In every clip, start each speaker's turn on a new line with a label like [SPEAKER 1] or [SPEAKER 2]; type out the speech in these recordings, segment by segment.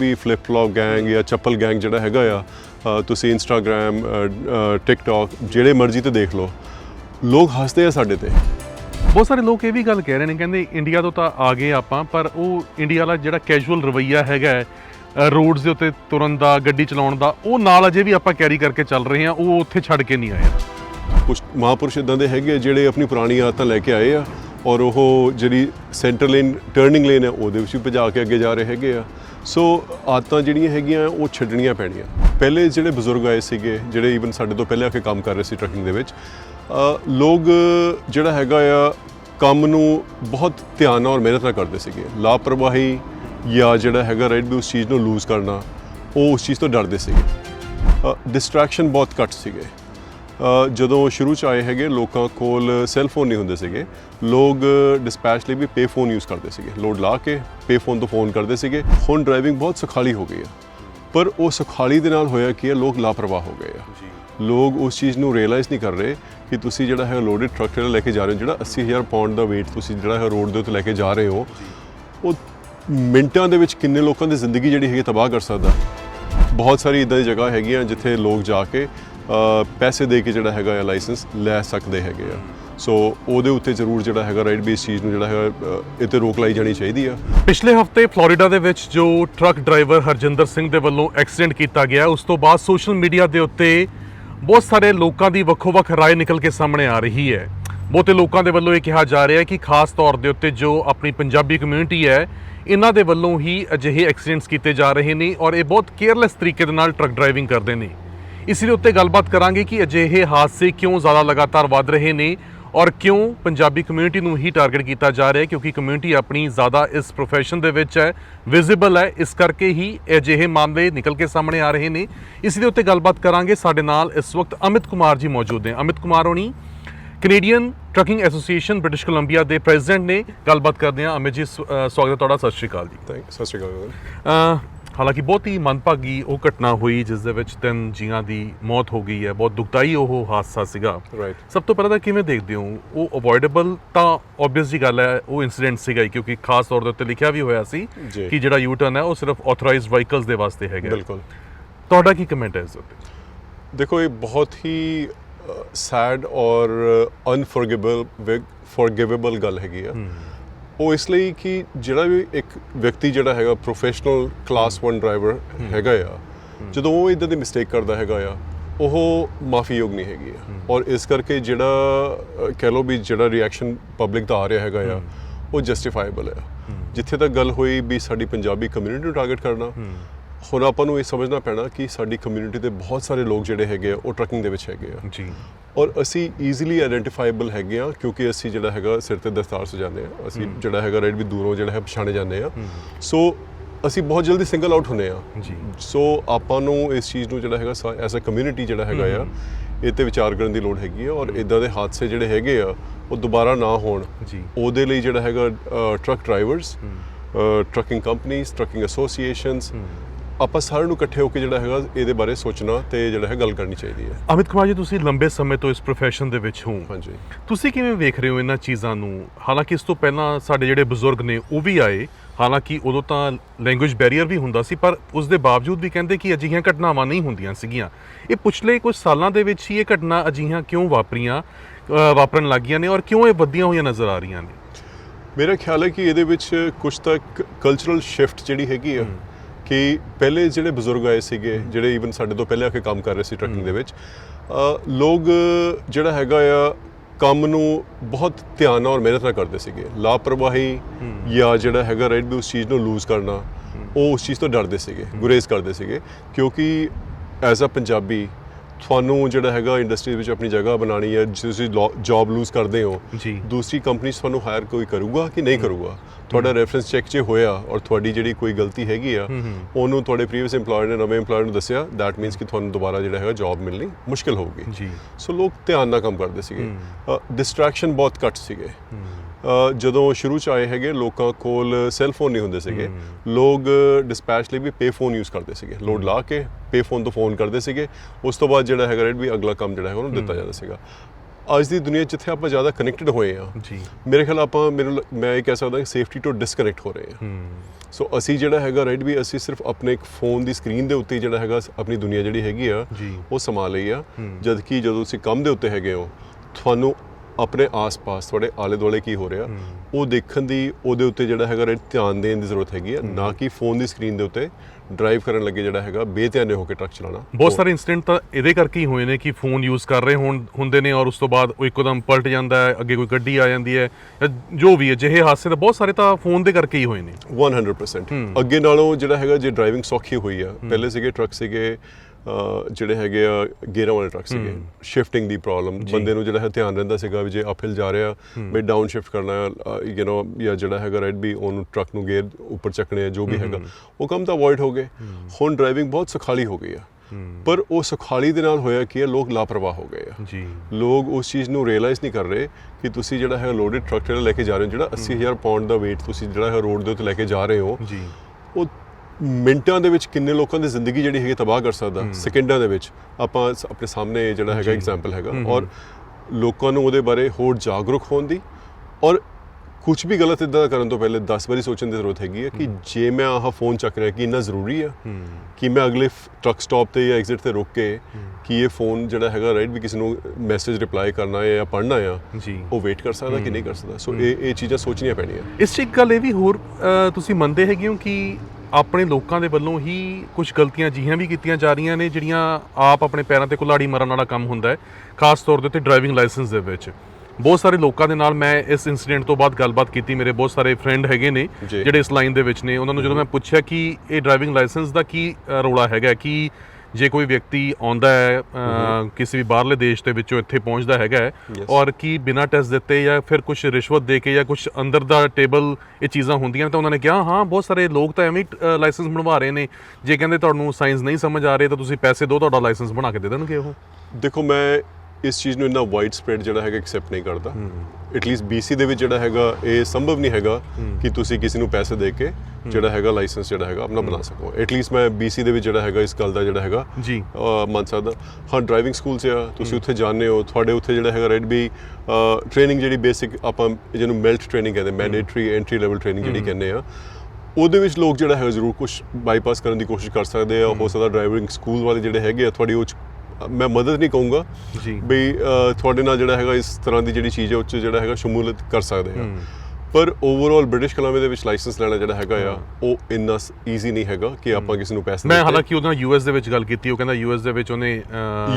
[SPEAKER 1] ਵੀ flip flop gang ਜਾਂ ਚੱਪਲ gang ਜਿਹੜਾ ਹੈਗਾ ਆ ਤੁਸੀਂ ਇੰਸਟਾਗ੍ਰam ਟਿਕਟੌਕ ਜਿਹੜੇ ਮਰਜ਼ੀ ਤੇ ਦੇਖ ਲਓ ਲੋਕ ਹੱਸਦੇ ਆ ਸਾਡੇ ਤੇ।
[SPEAKER 2] ਬਹੁਤ ਸਾਰੇ ਲੋਕ ਇਹ ਵੀ ਗੱਲ ਕਹਿ ਰਹੇ ਨੇ ਕਹਿੰਦੇ ਇੰਡੀਆ ਤੋਂ ਤਾਂ ਆ ਗਏ ਆਪਾਂ ਪਰ ਉਹ ਇੰਡੀਆ ਵਾਲਾ ਜਿਹੜਾ ਕੈਜੂਅਲ ਰਵਈਆ ਹੈਗਾ ਰੋਡਸ ਦੇ ਉੱਤੇ ਤੁਰਨ ਦਾ ਗੱਡੀ ਚਲਾਉਣ ਦਾ ਉਹ ਨਾਲ ਅਜੇ ਵੀ ਆਪਾਂ ਕੈਰੀ ਕਰਕੇ ਚੱਲ ਰਹੇ ਹਾਂ ਉਹ ਉੱਥੇ ਛੱਡ ਕੇ ਨਹੀਂ ਆਏ।
[SPEAKER 1] ਕੁਝ ਮਹਾਂਪੁਰਸ਼ ਇਦਾਂ ਦੇ ਹੈਗੇ ਜਿਹੜੇ ਆਪਣੀ ਪੁਰਾਣੀ ਆਦਤਾਂ ਲੈ ਕੇ ਆਏ ਆ ਔਰ ਉਹ ਜਿਹੜੀ ਸੈਂਟਰ ਲੇਨ ਟਰਨਿੰਗ ਲੇਨ ਹੈ ਉਹਦੇ ਵਿੱਚ ਵੀ ਭਜਾ ਕੇ ਅੱਗੇ ਜਾ ਰਹੇ ਹੈਗੇ ਆ। ਸੋ ਆਦਤਾਂ ਜਿਹੜੀਆਂ ਹੈਗੀਆਂ, ਉਹ ਛੱਡਣੀਆਂ ਪੈਣੀਆਂ। ਪਹਿਲੇ ਜਿਹੜੇ ਬਜ਼ੁਰਗ ਆਏ ਸੀਗੇ, ਜਿਹੜੇ ਈਵਨ ਸਾਡੇ ਤੋਂ ਪਹਿਲੇ ਆ ਕੇ ਕੰਮ ਕਰ ਰਹੇ ਸੀ ਟਰੈਕਿੰਗ ਦੇ ਵਿੱਚ ਲੋਕ ਜਿਹੜਾ ਹੈਗਾ ਆ, ਕੰਮ ਨੂੰ ਬਹੁਤ ਧਿਆਨ ਨਾਲ ਔਰ ਮਿਹਨਤ ਨਾਲ ਕਰਦੇ ਸੀਗੇ। ਲਾਪਰਵਾਹੀ ਜਾਂ ਜਿਹੜਾ ਹੈਗਾ ਰਾਈਟ ਵੀ ਉਸ ਚੀਜ਼ ਨੂੰ ਲੂਜ਼ ਕਰਨਾ, ਉਹ ਉਸ ਚੀਜ਼ ਤੋਂ ਡਰਦੇ ਸੀਗੇ। ਡਿਸਟਰੈਕਸ਼ਨ ਬਹੁਤ ਘੱਟ ਸੀਗੇ। ਜਦੋਂ ਸ਼ੁਰੂ ਚ ਆਏ ਹੈਗੇ ਲੋਕਾਂ ਕੋਲ ਸੈੱਲ ਫੋਨ ਨਹੀਂ ਹੁੰਦੇ ਸੀਗੇ। ਲੋਕ ਡਿਸਪੈਚ ਲਈ ਵੀ ਪੇ ਫੋਨ ਯੂਜ਼ ਕਰਦੇ ਸੀਗੇ। ਲੋਡ ਲਾ ਕੇ ਪੇ ਫੋਨ ਤੋਂ ਫੋਨ ਕਰਦੇ ਸੀਗੇ। ਹੁਣ ਡਰਾਈਵਿੰਗ ਬਹੁਤ ਸੁਖਾਲੀ ਹੋ ਗਈ ਆ। ਪਰ ਉਹ ਸੁਖਾਲੀ ਦੇ ਨਾਲ ਹੋਇਆ ਕੀ ਹੈ ਲੋਕ ਲਾਪਰਵਾਹ ਹੋ ਗਏ ਆ। ਲੋਕ ਉਸ ਚੀਜ਼ ਨੂੰ ਰਿਅਲਾਈਜ਼ ਨਹੀਂ ਕਰ ਰਹੇ ਕਿ ਤੁਸੀਂ ਜਿਹੜਾ ਹੈ ਲੋਡਡ ਟਰੱਕ ਟ੍ਰੇਲਰ ਲੈ ਕੇ ਜਾ ਰਹੇ ਹੋ ਜਿਹੜਾ 80000 ਪਾਉਂਡ ਦਾ weight ਤੁਸੀਂ ਜਿਹੜਾ ਹੈ ਰੋਡ ਦੇ ਉੱਤੇ ਲੈ ਕੇ ਜਾ ਰਹੇ ਹੋ ਉਹ ਮਿੰਟਾਂ ਦੇ ਵਿੱਚ ਕਿੰਨੇ ਲੋਕਾਂ ਦੀ ਜ਼ਿੰਦਗੀ ਜਿਹੜੀ ਹੈਗੀ ਤਬਾਹ ਕਰ ਸਕਦਾ। ਬਹੁਤ ਸਾਰੀ ਇਦਾਂ ਦੀ ਜਗ੍ਹਾ ਹੈਗੀਆਂ ਜਿੱਥੇ ਲੋਕ ਜਾ ਕੇ ਪੈਸੇ ਦੇ ਕੇ ਜਿਹੜਾ ਹੈਗਾ ਲਾਇਸੈਂਸ ਲੈ ਸਕਦੇ ਹੈਗੇ ਆ ਸੋ ਉਹਦੇ ਉੱਤੇ ਜ਼ਰੂਰ ਜਿਹੜਾ ਹੈਗਾ ਰਾਈਟ ਵੀ ਇਸ ਚੀਜ਼ ਨੂੰ ਜਿਹੜਾ ਹੈਗਾ ਅ, ਇਹ ਤੇ ਰੋਕ ਲਾਈ ਜਾਣੀ ਚਾਹੀਦੀ ਆ
[SPEAKER 2] ਪਿਛਲੇ ਹਫਤੇ ਫਲੋਰੀਡਾ ਦੇ ਵਿੱਚ ਜੋ ਟਰੱਕ ਡਰਾਈਵਰ ਹਰਜਿੰਦਰ ਸਿੰਘ ਦੇ ਵੱਲੋਂ ਐਕਸੀਡੈਂਟ ਕੀਤਾ ਗਿਆ ਉਸ ਤੋਂ ਬਾਅਦ ਸੋਸ਼ਲ ਮੀਡੀਆ ਦੇ ਉੱਤੇ ਬਹੁਤ ਸਾਰੇ ਲੋਕਾਂ ਦੀ ਵੱਖੋ-ਵੱਖ رائے ਨਿਕਲ ਕੇ ਸਾਹਮਣੇ ਆ ਰਹੀ ਹੈ ਬਹੁਤੇ ਲੋਕਾਂ ਦੇ ਵੱਲੋਂ ਇਹ ਕਿਹਾ ਜਾ ਰਿਹਾ ਹੈ ਕਿ ਖਾਸ ਤੌਰ ਦੇ ਉੱਤੇ ਜੋ ਆਪਣੀ ਪੰਜਾਬੀ ਕਮਿਊਨਿਟੀ ਹੈ ਇਹਨਾਂ ਦੇ ਵੱਲੋਂ ਹੀ ਅਜਿਹੇ ਐਕਸੀਡੈਂਟਸ ਕੀਤੇ ਜਾ ਰਹੇ ਨੇ ਔਰ ਇਹ ਬਹੁਤ ਕੇਅਰਲੈਸ ਤਰੀਕੇ ਦੇ ਨਾਲ ਟਰੱਕ ਡਰਾਈਵਿੰਗ ਕਰਦੇ ਨੇ ਇਸ ਦੇ ਉੱਤੇ ਗੱਲਬਾਤ ਕਰਾਂਗੇ ਕਿ ਅਜਿਹੇ ਹਾਦਸੇ ਕਿਉਂ ਜ਼ਿਆਦਾ ਲਗਾਤਾਰ ਵੱਧ ਰਹੇ ਨੇ ਔਰ ਕਿਉਂ ਪੰਜਾਬੀ ਕਮਿਊਨਿਟੀ ਨੂੰ ਹੀ ਟਾਰਗੇਟ ਕੀਤਾ ਜਾ ਰਿਹਾ ਹੈ ਕਿਉਂਕਿ ਕਮਿਊਨਿਟੀ ਆਪਣੀ ਜ਼ਿਆਦਾ ਇਸ profession ਦੇ ਵਿੱਚ ਹੈ ਵਿਜ਼ੀਬਲ ਹੈ ਇਸ ਕਰਕੇ ਹੀ ਅਜਿਹੇ ਮਾਮਲੇ ਨਿਕਲ ਕੇ ਸਾਹਮਣੇ ਆ ਰਹੇ ਨੇ। ਇਸ ਦੇ ਉੱਤੇ ਗੱਲਬਾਤ ਕਰਾਂਗੇ। ਸਾਡੇ ਨਾਲ ਇਸ ਵਕਤ ਅਮਿਤ ਕੁਮਾਰ ਜੀ ਮੌਜੂਦ ਨੇ। ਅਮਿਤ ਕੁਮਾਰ ਹੋਣੀ Canadian trucking association British Columbia ਦੇ ਪ੍ਰੈਜ਼ੀਡੈਂਟ ਨੇ। ਗੱਲਬਾਤ ਕਰਦੇ ਹਾਂ। ਅਮਿਤ ਜੀ ਸਵਾਗਤ ਹੈ ਤੁਹਾਡਾ। ਸਤਿ ਸ਼੍ਰੀ ਅਕਾਲ ਜੀ।
[SPEAKER 1] ਥੈਂਕ ਸਤਿ ਸ਼੍ਰੀ ਅਕਾਲ
[SPEAKER 2] ਅ, ਹਾਲਾਂਕਿ ਬਹੁਤ ਹੀ ਮੰਦਭਾਗੀ ਉਹ ਘਟਨਾ ਹੋਈ ਜਿਸ ਦੇ ਵਿੱਚ ਤਿੰਨ ਜੀਆਂ ਦੀ ਮੌਤ ਹੋ ਗਈ ਹੈ ਬਹੁਤ ਦੁਖਦਾਈ ਉਹ ਹਾਦਸਾ ਸੀਗਾ।
[SPEAKER 1] ਰਾਈਟ
[SPEAKER 2] ਸਭ ਤੋਂ ਪਹਿਲਾਂ ਤਾਂ ਕਿਵੇਂ ਦੇਖਦੇ ਹੋ? ਉਹ ਅਵੋਇਡੇਬਲ ਤਾਂ ਆਬਵੀਅਸ ਜੀ ਗੱਲ ਹੈ ਉਹ ਇਨਸੀਡੈਂਟ ਸੀਗਾ ਕਿਉਂਕਿ ਖਾਸ ਤੌਰ ਦੇ ਉੱਤੇ ਲਿਖਿਆ ਵੀ ਹੋਇਆ ਸੀ। ਕਿ ਜਿਹੜਾ ਯੂ ਟਰਨ ਹੈ ਉਹ ਸਿਰਫ ਆਥੋਰਾਈਜ਼ਡ ਵਹੀਕਲਸ ਦੇ ਵਾਸਤੇ ਹੈਗਾ।
[SPEAKER 1] ਬਿਲਕੁਲ।
[SPEAKER 2] ਤੁਹਾਡਾ ਕੀ ਕਮੈਂਟ ਹੈ ਇਸ ਉੱਤੇ?
[SPEAKER 1] ਦੇਖੋ ਇਹ ਬਹੁਤ ਹੀ ਸੈਡ ਔਰ ਅਨਫੋਰਗੇਬਲ ਫੋਰਗਿਵੇਬਲ ਗੱਲ ਹੈਗੀ ਆ। ਉਹ ਇਸ ਲਈ ਕਿ ਜਿਹੜਾ ਵੀ ਇੱਕ ਵਿਅਕਤੀ ਜਿਹੜਾ ਹੈਗਾ ਪ੍ਰੋਫੈਸ਼ਨਲ ਕਲਾਸ 1 ਡਰਾਈਵਰ ਹੈਗਾ ਆ ਜਦੋਂ ਉਹ ਇਦਾਂ ਦੀ ਮਿਸਟੇਕ ਕਰਦਾ ਹੈਗਾ ਆ ਉਹ ਮਾਫੀਯੋਗ ਨਹੀਂ ਹੈਗੀ ਆ। ਔਰ ਇਸ ਕਰਕੇ ਜਿਹੜਾ ਕਹਿ ਲਓ ਵੀ ਜਿਹੜਾ ਰਿਐਕਸ਼ਨ ਪਬਲਿਕ ਦਾ ਆ ਰਿਹਾ ਹੈਗਾ ਆ ਉਹ ਜਸਟੀਫਾਈਬਲ ਆ। ਜਿੱਥੇ ਤੱਕ ਗੱਲ ਹੋਈ ਵੀ ਸਾਡੀ ਪੰਜਾਬੀ ਕਮਿਊਨਿਟੀ ਨੂੰ ਟਾਰਗੇਟ ਕਰਨਾ ਹੁਣ ਆਪਾਂ ਨੂੰ ਇਹ ਸਮਝਣਾ ਪੈਣਾ ਕਿ ਸਾਡੀ ਕਮਿਊਨਿਟੀ ਦੇ ਬਹੁਤ ਸਾਰੇ ਲੋਕ ਜਿਹੜੇ ਹੈਗੇ ਆ ਉਹ ਟਰੱਕਿੰਗ ਦੇ ਵਿੱਚ ਹੈਗੇ ਆ।
[SPEAKER 2] ਜੀ।
[SPEAKER 1] ਔਰ ਅਸੀਂ ਈਜ਼ੀਲੀ ਆਇਡੈਂਟੀਫਾਈਬਲ ਹੈਗੇ ਆ ਕਿਉਂਕਿ ਅਸੀਂ ਜਿਹੜਾ ਹੈਗਾ ਸਿਰ ਤੇ ਦਸਤਾਰ ਸਜਾਉਂਦੇ ਆ। ਅਸੀਂ ਜਿਹੜਾ ਹੈਗਾ ਰਾਈਟ ਵੀ ਦੂਰੋਂ ਜਿਹੜਾ ਹੈ ਪਛਾਣੇ ਜਾਂਦੇ ਆ। ਸੋ ਅਸੀਂ ਬਹੁਤ ਜਲਦੀ ਸਿੰਗਲ ਆਊਟ ਹੁੰਨੇ ਆ।
[SPEAKER 2] ਜੀ।
[SPEAKER 1] ਸੋ ਆਪਾਂ ਨੂੰ ਇਸ ਚੀਜ਼ ਨੂੰ ਜਿਹੜਾ ਹੈਗਾ ਐਜ਼ ਅ ਕਮਿਊਨਿਟੀ ਜਿਹੜਾ ਹੈਗਾ ਆ ਇਹ ਤੇ ਵਿਚਾਰ ਕਰਨ ਦੀ ਲੋੜ ਹੈਗੀ ਆ ਔਰ ਇਦਾਂ ਦੇ ਹਾਦਸੇ ਜਿਹੜੇ ਹੈਗੇ ਆ ਉਹ ਦੁਬਾਰਾ ਨਾ ਹੋਣ।
[SPEAKER 2] ਜੀ।
[SPEAKER 1] ਉਹਦੇ ਲਈ ਜਿਹੜਾ ਹੈਗਾ ਟਰੱਕ ਡਰਾਈਵਰਸ ਟਰੱਕਿੰਗ ਕੰਪਨੀਆਂ ਟਰੱਕਿੰਗ ਐਸੋਸੀਏਸ਼ਨਸ ਆਪਾਂ ਸਾਰਿਆਂ ਨੂੰ ਇਕੱਠੇ ਹੋ ਕੇ ਜਿਹੜਾ ਹੈਗਾ ਇਹਦੇ ਬਾਰੇ ਸੋਚਣਾ ਤੇ ਜਿਹੜਾ ਹੈ ਗੱਲ ਕਰਨੀ ਚਾਹੀਦੀ ਹੈ।
[SPEAKER 2] ਅਮਿਤ ਕੁਮਾਰ ਜੀ ਤੁਸੀਂ ਲੰਬੇ ਸਮੇਂ ਤੋਂ ਇਸ profession ਦੇ ਵਿੱਚ ਹੋ।
[SPEAKER 1] ਹਾਂਜੀ।
[SPEAKER 2] ਤੁਸੀਂ ਕਿਵੇਂ ਵੇਖ ਰਹੇ ਹੋ ਇਹਨਾਂ ਚੀਜ਼ਾਂ ਨੂੰ? ਹਾਲਾਂਕਿ ਇਸ ਤੋਂ ਪਹਿਲਾਂ ਸਾਡੇ ਜਿਹੜੇ ਬਜ਼ੁਰਗ ਨੇ ਉਹ ਵੀ ਆਏ। ਹਾਲਾਂਕਿ ਉਦੋਂ ਤਾਂ ਲੈਂਗੁਏਜ ਬੈਰੀਅਰ ਵੀ ਹੁੰਦਾ ਸੀ ਪਰ ਉਸ ਦੇ ਬਾਵਜੂਦ ਵੀ ਕਹਿੰਦੇ ਕਿ ਅਜਿਹੀਆਂ ਘਟਨਾਵਾਂ ਨਹੀਂ ਹੁੰਦੀਆਂ ਸੀਗੀਆਂ। ਇਹ ਪਿਛਲੇ ਕੁਝ ਸਾਲਾਂ ਦੇ ਵਿੱਚ ਹੀ ਇਹ ਘਟਨਾ ਅਜਿਹੀਆਂ ਕਿਉਂ ਵਾਪਰੀਆਂ ਵਾਪਰਨ ਲੱਗੀਆਂ ਨੇ ਔਰ ਕਿਉਂ ਇਹ ਵਧੀਆਂ ਹੋਈਆਂ ਨਜ਼ਰ ਆ ਰਹੀਆਂ ਨੇ?
[SPEAKER 1] ਮੇਰਾ ਖਿਆਲ ਹੈ ਕਿ ਇਹਦੇ ਵਿੱਚ ਕੁਝ ਤਾਂ ਕਲਚਰਲ ਸ਼ਿਫਟ ਜਿਹੜੀ ਹੈਗੀ ਆ ਕਿ ਪਹਿਲੇ ਜਿਹੜੇ ਬਜ਼ੁਰਗ ਆਏ ਸੀਗੇ ਜਿਹੜੇ ਈਵਨ ਸਾਡੇ ਤੋਂ ਪਹਿਲੇ ਆ ਕੇ ਕੰਮ ਕਰ ਰਹੇ ਸੀ ਟਰੱਕਿੰਗ ਦੇ ਵਿੱਚ ਲੋਕ ਜਿਹੜਾ ਹੈਗਾ ਆ ਕੰਮ ਨੂੰ ਬਹੁਤ ਧਿਆਨ ਨਾਲ ਔਰ ਮਿਹਨਤ ਨਾਲ ਕਰਦੇ ਸੀਗੇ। ਲਾਪਰਵਾਹੀ ਜਾਂ ਜਿਹੜਾ ਹੈਗਾ ਰਾਈਟ ਵੀ ਉਸ ਚੀਜ਼ ਨੂੰ ਲੂਜ਼ ਕਰਨਾ ਉਹ ਉਸ ਚੀਜ਼ ਤੋਂ ਡਰਦੇ ਸੀਗੇ ਗੁਰੇਜ਼ ਕਰਦੇ ਸੀਗੇ। ਕਿਉਂਕਿ ਐਜ਼ ਅ ਪੰਜਾਬੀ ਤੁਹਾਨੂੰ ਜਿਹੜਾ ਹੈਗਾ ਇੰਡਸਟਰੀ ਵਿੱਚ ਆਪਣੀ ਜਗ੍ਹਾ ਬਣਾਣੀ ਹੈ ਜੇ ਤੁਸੀਂ ਜੌਬ ਲੂਜ਼ ਕਰਦੇ ਹੋ
[SPEAKER 2] ਜੀ।
[SPEAKER 1] ਦੂਸਰੀ ਕੰਪਨੀ ਤੁਹਾਨੂੰ ਹਾਇਰ ਕੋਈ ਕਰੂਗਾ ਕਿ ਨਹੀਂ ਕਰੂਗਾ? ਤੁਹਾਡਾ ਰੈਫਰੈਂਸ ਚੈੱਕ 'ਚ ਹੋਇਆ ਔਰ ਤੁਹਾਡੀ ਜਿਹੜੀ ਕੋਈ ਗਲਤੀ ਹੈਗੀ ਆ ਉਹਨੂੰ ਤੁਹਾਡੇ ਪ੍ਰੀਵੀਅਸ EMPLOYER ਨੇ ਨਵੇਂ EMPLOYER ਨੂੰ ਦੱਸਿਆ ਦੈਟ ਮੀਨਸ ਕਿ ਤੁਹਾਨੂੰ ਦੁਬਾਰਾ ਜਿਹੜਾ ਹੈਗਾ ਜੌਬ ਮਿਲਣੀ ਮੁਸ਼ਕਿਲ ਹੋਊਗੀ।
[SPEAKER 2] ਜੀ।
[SPEAKER 1] ਸੋ ਲੋਕ ਧਿਆਨ ਨਾਲ ਕੰਮ ਕਰਦੇ ਸੀਗੇ। ਡਿਸਟਰੈਕਸ਼ਨ ਬਹੁਤ ਘੱਟ ਸੀਗੇ। ਜਦੋਂ ਸ਼ੁਰੂ ਚ ਆਏ ਹੈਗੇ ਲੋਕਾਂ ਕੋਲ ਸੈੱਲ ਫੋਨ ਨਹੀਂ ਹੁੰਦੇ ਸੀਗੇ। ਲੋਕ ਡਿਸਪੈਚ ਲਈ ਵੀ ਪੇ ਫੋਨ ਯੂਜ਼ ਕਰਦੇ ਸੀਗੇ। ਲੋਡ ਲਾ ਕੇ ਪੇ ਫੋਨ ਤੋਂ ਫੋਨ ਕਰਦੇ ਸੀਗੇ। ਉਸ ਤੋਂ ਬਾਅਦ ਜਿਹੜਾ ਹੈਗਾ ਰੈਡ ਵੀ ਅਗਲਾ ਕੰਮ ਜਿਹੜਾ ਹੈ ਉਹਨੂੰ ਦਿੱਤਾ ਜਾਂਦਾ ਸੀਗਾ। ਅੱਜ ਦੀ ਦੁਨੀਆ ਜਿੱਥੇ ਆਪਾਂ ਜ਼ਿਆਦਾ ਕਨੈਕਟਡ ਹੋਏ ਆ
[SPEAKER 2] ਜੀ।
[SPEAKER 1] ਮੇਰੇ ਖਿਆਲ ਆਪਾਂ ਮੈਨੂੰ ਮੈਂ ਇਹ ਕਹਿ ਸਕਦਾ ਕਿ ਸੇਫਟੀ ਤੋਂ ਡਿਸਕਨੈਕਟ ਹੋ ਰਹੇ ਆ
[SPEAKER 2] ਹੂੰ।
[SPEAKER 1] ਸੋ ਅਸੀਂ ਜਿਹੜਾ ਹੈਗਾ ਰਾਈਟ ਵੀ ਅਸੀਂ ਸਿਰਫ ਆਪਣੇ ਇੱਕ ਫੋਨ ਦੀ ਸਕਰੀਨ ਦੇ ਉੱਤੇ ਜਿਹੜਾ ਹੈਗਾ ਆਪਣੀ ਦੁਨੀਆ ਜਿਹੜੀ ਹੈਗੀ ਆ। ਉਹ ਸਮਾ ਲਈ ਆ।
[SPEAKER 2] ਹੂੰ।
[SPEAKER 1] ਜਦ ਕਿ ਜਦੋਂ ਤੁਸੀਂ ਕੰਮ ਦੇ ਉੱਤੇ ਹੈਗੇ ਹੋ ਤੁਹਾਨੂੰ ਆਪਣੇ ਆਸ-ਪਾਸ ਤੁਹਾਡੇ ਆਲੇ ਦੁਆਲੇ ਕੀ ਹੋ ਰਿਹਾ ਉਹ ਦੇਖਣ ਦੀ ਉਹਦੇ ਉੱਤੇ ਜਿਹੜਾ ਹੈਗਾ right ਧਿਆਨ ਦੇਣ ਦੀ ਜ਼ਰੂਰਤ ਹੈਗੀ ਆ ਨਾ ਕਿ ਫੋਨ ਦੀ ਸਕਰੀਨ ਦੇ ਉੱਤੇ ਡਰਾਈਵ ਕਰਨ ਲੱਗੇ ਜਿਹੜਾ ਹੈਗਾ ਬੇਧਿਆਨੇ ਹੋ ਕੇ ਟਰੱਕ ਚਲਾਉਣਾ।
[SPEAKER 2] ਬਹੁਤ ਸਾਰੇ ਇਨਸੀਡੈਂਟ ਤਾਂ ਇਹਦੇ ਕਰਕੇ ਹੀ ਹੋਏ ਨੇ ਕਿ ਫੋਨ ਯੂਜ਼ ਕਰ ਰਹੇ ਹੋਣ ਹੁੰਦੇ ਨੇ ਔਰ ਉਸ ਤੋਂ ਬਾਅਦ ਉਹ ਇੱਕੋਦਮ ਪਲਟ ਜਾਂਦਾ ਹੈ ਅੱਗੇ ਕੋਈ ਗੱਡੀ ਆ ਜਾਂਦੀ ਹੈ ਜਾਂ ਜੋ ਵੀ ਹੈ ਜਿਹੇ ਹਾਦਸੇ ਤਾਂ ਬਹੁਤ ਸਾਰੇ ਤਾਂ ਫੋਨ ਦੇ ਕਰਕੇ ਹੀ ਹੋਏ ਨੇ।
[SPEAKER 1] 100% ਅੱਗੇ ਨਾਲੋਂ ਜਿਹੜਾ ਹੈਗਾ ਜੇ ਡਰਾਈਵਿੰਗ ਸੌਖੀ ਹੋਈ ਆ ਪਹਿਲੇ ਸੀਗੇ ਟਰੱਕ ਸੀਗੇ ਜਿਹੜੇ ਹੈਗੇ ਆ ਗੇਅਰਾਂ ਵਾਲੇ ਟਰੱਕ ਸੀਗੇ। ਸ਼ਿਫਟਿੰਗ ਦੀ ਪ੍ਰੋਬਲਮ ਬੰਦੇ ਨੂੰ ਜਿਹੜਾ ਹੈ ਧਿਆਨ ਰਹਿੰਦਾ ਸੀਗਾ ਵੀ ਜੇ ਅਪਹਿਲ ਜਾ ਰਿਹਾ ਵੀ ਡਾਊਨ ਸ਼ਿਫਟ ਕਰਨਾ ਯੂ نو ਜਾਂ ਜਿਹੜਾ ਹੈਗਾ ਰਾਈਟ ਵੀ ਉਹਨੂੰ ਟਰੱਕ ਨੂੰ ਗੇਅਰ ਉੱਪਰ ਚੱਕਣੇ ਆ ਜੋ ਵੀ ਹੈਗਾ। ਉਹ ਕੰਮ ਤਾਂ ਅਵੋਇਡ ਹੋ ਗਏ। ਹੁਣ ਡਰਾਈਵਿੰਗ ਬਹੁਤ ਸੁਖਾਲੀ ਹੋ ਗਈ ਆ। ਪਰ ਉਹ ਸੁਖਾਲੀ ਦੇ ਨਾਲ ਹੋਇਆ ਕੀ ਹੈ ਲੋਕ ਲਾਪਰਵਾਹ ਹੋ ਗਏ ਆ।
[SPEAKER 2] ਜੀ।
[SPEAKER 1] ਲੋਕ ਉਸ ਚੀਜ਼ ਨੂੰ ਰਿਅਲਾਈਜ਼ ਨਹੀਂ ਕਰ ਰਹੇ ਕਿ ਤੁਸੀਂ ਜਿਹੜਾ ਹੈ ਲੋਡਡ ਟਰੱਕ ਜਿਹੜਾ ਲੈ ਕੇ ਜਾ ਰਹੇ ਹੋ ਜਿਹੜਾ 80000 ਪਾਉਂਡ ਦਾ weight ਤੁਸੀਂ ਜਿਹੜਾ ਹੈ ਰੋਡ ਦੇ ਉੱਤੇ ਲੈ ਕੇ ਜਾ ਰਹੇ ਹੋ
[SPEAKER 2] ਜੀ।
[SPEAKER 1] ਉਹ ਮਿੰਟਾਂ ਦੇ ਵਿੱਚ ਕਿੰਨੇ ਲੋਕਾਂ ਦੀ ਜ਼ਿੰਦਗੀ ਜਿਹੜੀ ਹੈਗੀ ਤਬਾਹ ਕਰ ਸਕਦਾ ਸੈਕਿੰਡਾਂ ਦੇ ਵਿੱਚ ਆਪਾਂ ਆਪਣੇ ਸਾਹਮਣੇ ਜਿਹੜਾ ਹੈਗਾ ਐਗਜ਼ਾਮਪਲ ਹੈਗਾ ਔਰ ਲੋਕਾਂ ਨੂੰ ਉਹਦੇ ਬਾਰੇ ਹੋਰ ਜਾਗਰੂਕ ਹੋਣ ਦੀ ਔਰ ਕੁਝ ਵੀ ਗਲਤ ਇਦਾਂ ਦਾ ਕਰਨ ਤੋਂ ਪਹਿਲੇ 10 ਵਾਰੀ ਸੋਚਣ ਦੀ ਜ਼ਰੂਰਤ ਹੈਗੀ ਹੈ ਕਿ ਜੇ ਮੈਂ ਆਹ ਫੋਨ ਚੱਕ ਰਿਹਾ ਕਿ ਇੰਨਾ ਜ਼ਰੂਰੀ ਆ ਕਿ ਮੈਂ ਅਗਲੇ ਟਰੱਕ ਸਟਾਪ ਤੇ ਜਾਂ ਐਗਜ਼ਿਟ ਤੇ ਰੁਕ ਕੇ ਕਿ ਇਹ ਫੋਨ ਜਿਹੜਾ ਹੈਗਾ ਰਾਈਟ ਵੀ ਕਿਸੇ ਨੂੰ ਮੈਸੇਜ ਰਿਪਲਾਈ ਕਰਨਾ ਹੈ ਜਾਂ ਪੜ੍ਹਨਾ ਆ ਉਹ ਵੇਟ ਕਰ ਸਕਦਾ ਕਿ ਨਹੀਂ ਕਰ ਸਕਦਾ। ਸੋ ਇਹ ਇਹ ਚੀਜ਼ਾਂ ਸੋਚਣੀਆਂ ਪੈਣੀਆਂ।
[SPEAKER 2] ਇਸ ਇੱਕ ਗੱਲ ਇਹ ਵੀ ਹੋਰ ਤੁਸੀਂ ਮੰਨਦੇ ਹੈਗੇ ਹੋ ਕਿ ਆਪਣੇ ਲੋਕਾਂ ਦੇ ਵੱਲੋਂ ਹੀ ਕੁਝ ਗਲਤੀਆਂ ਜਿਹੀਆਂ ਵੀ ਕੀਤੀਆਂ ਜਾ ਰਹੀਆਂ ਨੇ ਜਿਹੜੀਆਂ ਆਪ ਆਪਣੇ ਪੈਰਾਂ ਤੇ ਕੁਲਾੜੀ ਮਾਰਨ ਵਾਲਾ ਕੰਮ ਹੁੰਦਾ ਹੈ ਖਾਸ ਤੌਰ ਦੇ ਉੱਤੇ ਡਰਾਈਵਿੰਗ ਲਾਇਸੈਂਸ ਦੇ ਵਿੱਚ ਬਹੁਤ ਸਾਰੇ ਲੋਕਾਂ ਦੇ ਨਾਲ ਮੈਂ ਇਸ ਇਨਸੀਡੈਂਟ ਤੋਂ ਬਾਅਦ ਗੱਲਬਾਤ ਕੀਤੀ ਮੇਰੇ ਬਹੁਤ ਸਾਰੇ ਫਰੈਂਡ ਹੈਗੇ ਨੇ। ਜਿਹੜੇ ਇਸ ਲਾਈਨ ਦੇ ਵਿੱਚ ਨੇ ਉਹਨਾਂ ਨੂੰ ਜਦੋਂ ਮੈਂ ਪੁੱਛਿਆ ਕਿ ਇਹ ਡਰਾਈਵਿੰਗ ਲਾਇਸੈਂਸ ਦਾ ਕੀ ਰੌਲਾ ਹੈਗਾ ਕਿ ਜੇ ਕੋਈ ਵਿਅਕਤੀ ਆਉਂਦਾ ਹੈ ਕਿਸੇ ਵੀ ਬਾਹਰਲੇ ਦੇਸ਼ ਦੇ ਵਿੱਚੋਂ ਇੱਥੇ ਪਹੁੰਚਦਾ ਹੈਗਾ ਹੈ. ਔਰ ਕੀ ਬਿਨਾਂ ਟੈਸਟ ਦਿੱਤੇ ਜਾਂ ਫਿਰ ਕੁਝ ਰਿਸ਼ਵਤ ਦੇ ਕੇ ਜਾਂ ਕੁਝ ਅੰਦਰ ਦਾ ਟੇਬਲ ਇਹ ਚੀਜ਼ਾਂ ਹੁੰਦੀਆਂ ਤਾਂ ਉਹਨਾਂ ਨੇ ਕਿਹਾ ਹਾਂ ਬਹੁਤ ਸਾਰੇ ਲੋਕ ਤਾਂ ਐਵੇਂ ਲਾਇਸੈਂਸ ਬਣਵਾ ਰਹੇ ਨੇ। ਜੇ ਕਹਿੰਦੇ ਤੁਹਾਨੂੰ ਸਾਇੰਸ ਨਹੀਂ ਸਮਝ ਆ ਰਹੇ ਤਾਂ ਤੁਸੀਂ ਪੈਸੇ ਦਿਓ ਤੁਹਾਡਾ ਲਾਇਸੈਂਸ ਬਣਾ ਕੇ ਦੇ ਦੇਣਗੇ ਉਹ।
[SPEAKER 1] ਦੇਖੋ ਮੈਂ ਇਸ ਚੀਜ਼ ਨੂੰ ਇੰਨਾ ਵਾਈਡ ਸਪਰੈਡ ਜਿਹੜਾ ਹੈਗਾ ਐਕਸੈਪਟ ਨਹੀਂ ਕਰਦਾ। ਐਟਲੀਸਟ BC ਦੇ ਵਿੱਚ ਜਿਹੜਾ ਹੈਗਾ ਇਹ ਸੰਭਵ ਨਹੀਂ ਹੈਗਾ ਕਿ ਤੁਸੀਂ ਕਿਸੇ ਨੂੰ ਪੈਸੇ ਦੇ ਕੇ ਜਿਹੜਾ ਹੈਗਾ ਲਾਇਸੈਂਸ ਜਿਹੜਾ ਹੈਗਾ ਆਪਣਾ ਬਣਾ ਸਕੋ। ਐਟਲੀਸਟ ਮੈਂ BC ਦੇ ਵਿੱਚ ਜਿਹੜਾ ਹੈਗਾ ਇਸ ਗੱਲ ਦਾ ਜਿਹੜਾ ਹੈਗਾ
[SPEAKER 2] ਜੀ।
[SPEAKER 1] ਮੰਨ ਸਕਦਾ। ਹਾਂ ਡਰਾਈਵਿੰਗ ਸਕੂਲ 'ਚ ਆ ਤੁਸੀਂ ਉੱਥੇ ਜਾਂਦੇ ਹੋ ਤੁਹਾਡੇ ਉੱਥੇ ਜਿਹੜਾ ਹੈਗਾ ਰੈਡ ਵੀ ਟ੍ਰੇਨਿੰਗ ਜਿਹੜੀ ਬੇਸਿਕ ਆਪਾਂ ਜਿਹਨੂੰ ਮੈਲਟ ਟ੍ਰੇਨਿੰਗ ਕਹਿੰਦੇ ਮੈਂਡੇਟਰੀ ਐਂਟਰੀ ਲੈਵਲ ਟ੍ਰੇਨਿੰਗ ਜਿਹੜੀ ਕਹਿੰਦੇ ਆ ਉਹਦੇ ਵਿੱਚ ਲੋਕ ਜਿਹੜਾ ਹੈ ਜ਼ਰੂਰ ਕੁਝ ਬਾਈਪਾਸ ਕਰਨ ਦੀ ਕੋਸ਼ਿਸ਼ ਕਰ ਸਕਦੇ ਆ ਹੋ ਸਕਦਾ ਡਰਾਈਵਿੰਗ ਸਕੂਲ ਵਾਲੇ ਜਿਹੜੇ ਹੈਗੇ ਆ ਤੁਹਾਡੀ ਉਹ ਮੈਂ ਮਦਦ ਨਹੀਂ ਕਹੂੰਗਾ
[SPEAKER 2] ਜੀ।
[SPEAKER 1] ਅਹ, ਤੁਹਾਡੇ ਨਾਲ ਜਿਹੜਾ ਹੈਗਾ ਇਸ ਤਰ੍ਹਾਂ ਦੀ ਜਿਹੜੀ ਚੀਜ਼ ਹੈ ਉਹ 'ਚ ਜਿਹੜਾ ਹੈਗਾ ਸ਼ਮੂਲੀਅਤ ਕਰ ਸਕਦੇ ਆ ਪਰ ਓਵਰਆਲ ਬ੍ਰਿਟਿਸ਼ ਕਲੰਬੀਆ ਦੇ ਵਿੱਚ ਲਾਇਸੈਂਸ ਲੈਣਾ ਜਿਹੜਾ ਹੈਗਾ ਆ ਉਹ ਇੰਨਾ ਈਜ਼ੀ ਨਹੀਂ ਹੈਗਾ ਕਿ ਆਪਾਂ ਕਿਸੇ ਨੂੰ ਪੈਸੇ
[SPEAKER 2] ਮੈਂ ਹਾਲਾਂਕਿ ਉਹਦੇ ਨਾਲ ਯੂਐਸ ਦੇ ਵਿੱਚ ਗੱਲ ਕੀਤੀ ਉਹ ਕਹਿੰਦਾ ਯੂਐਸ ਦੇ ਵਿੱਚ ਉਹਨੇ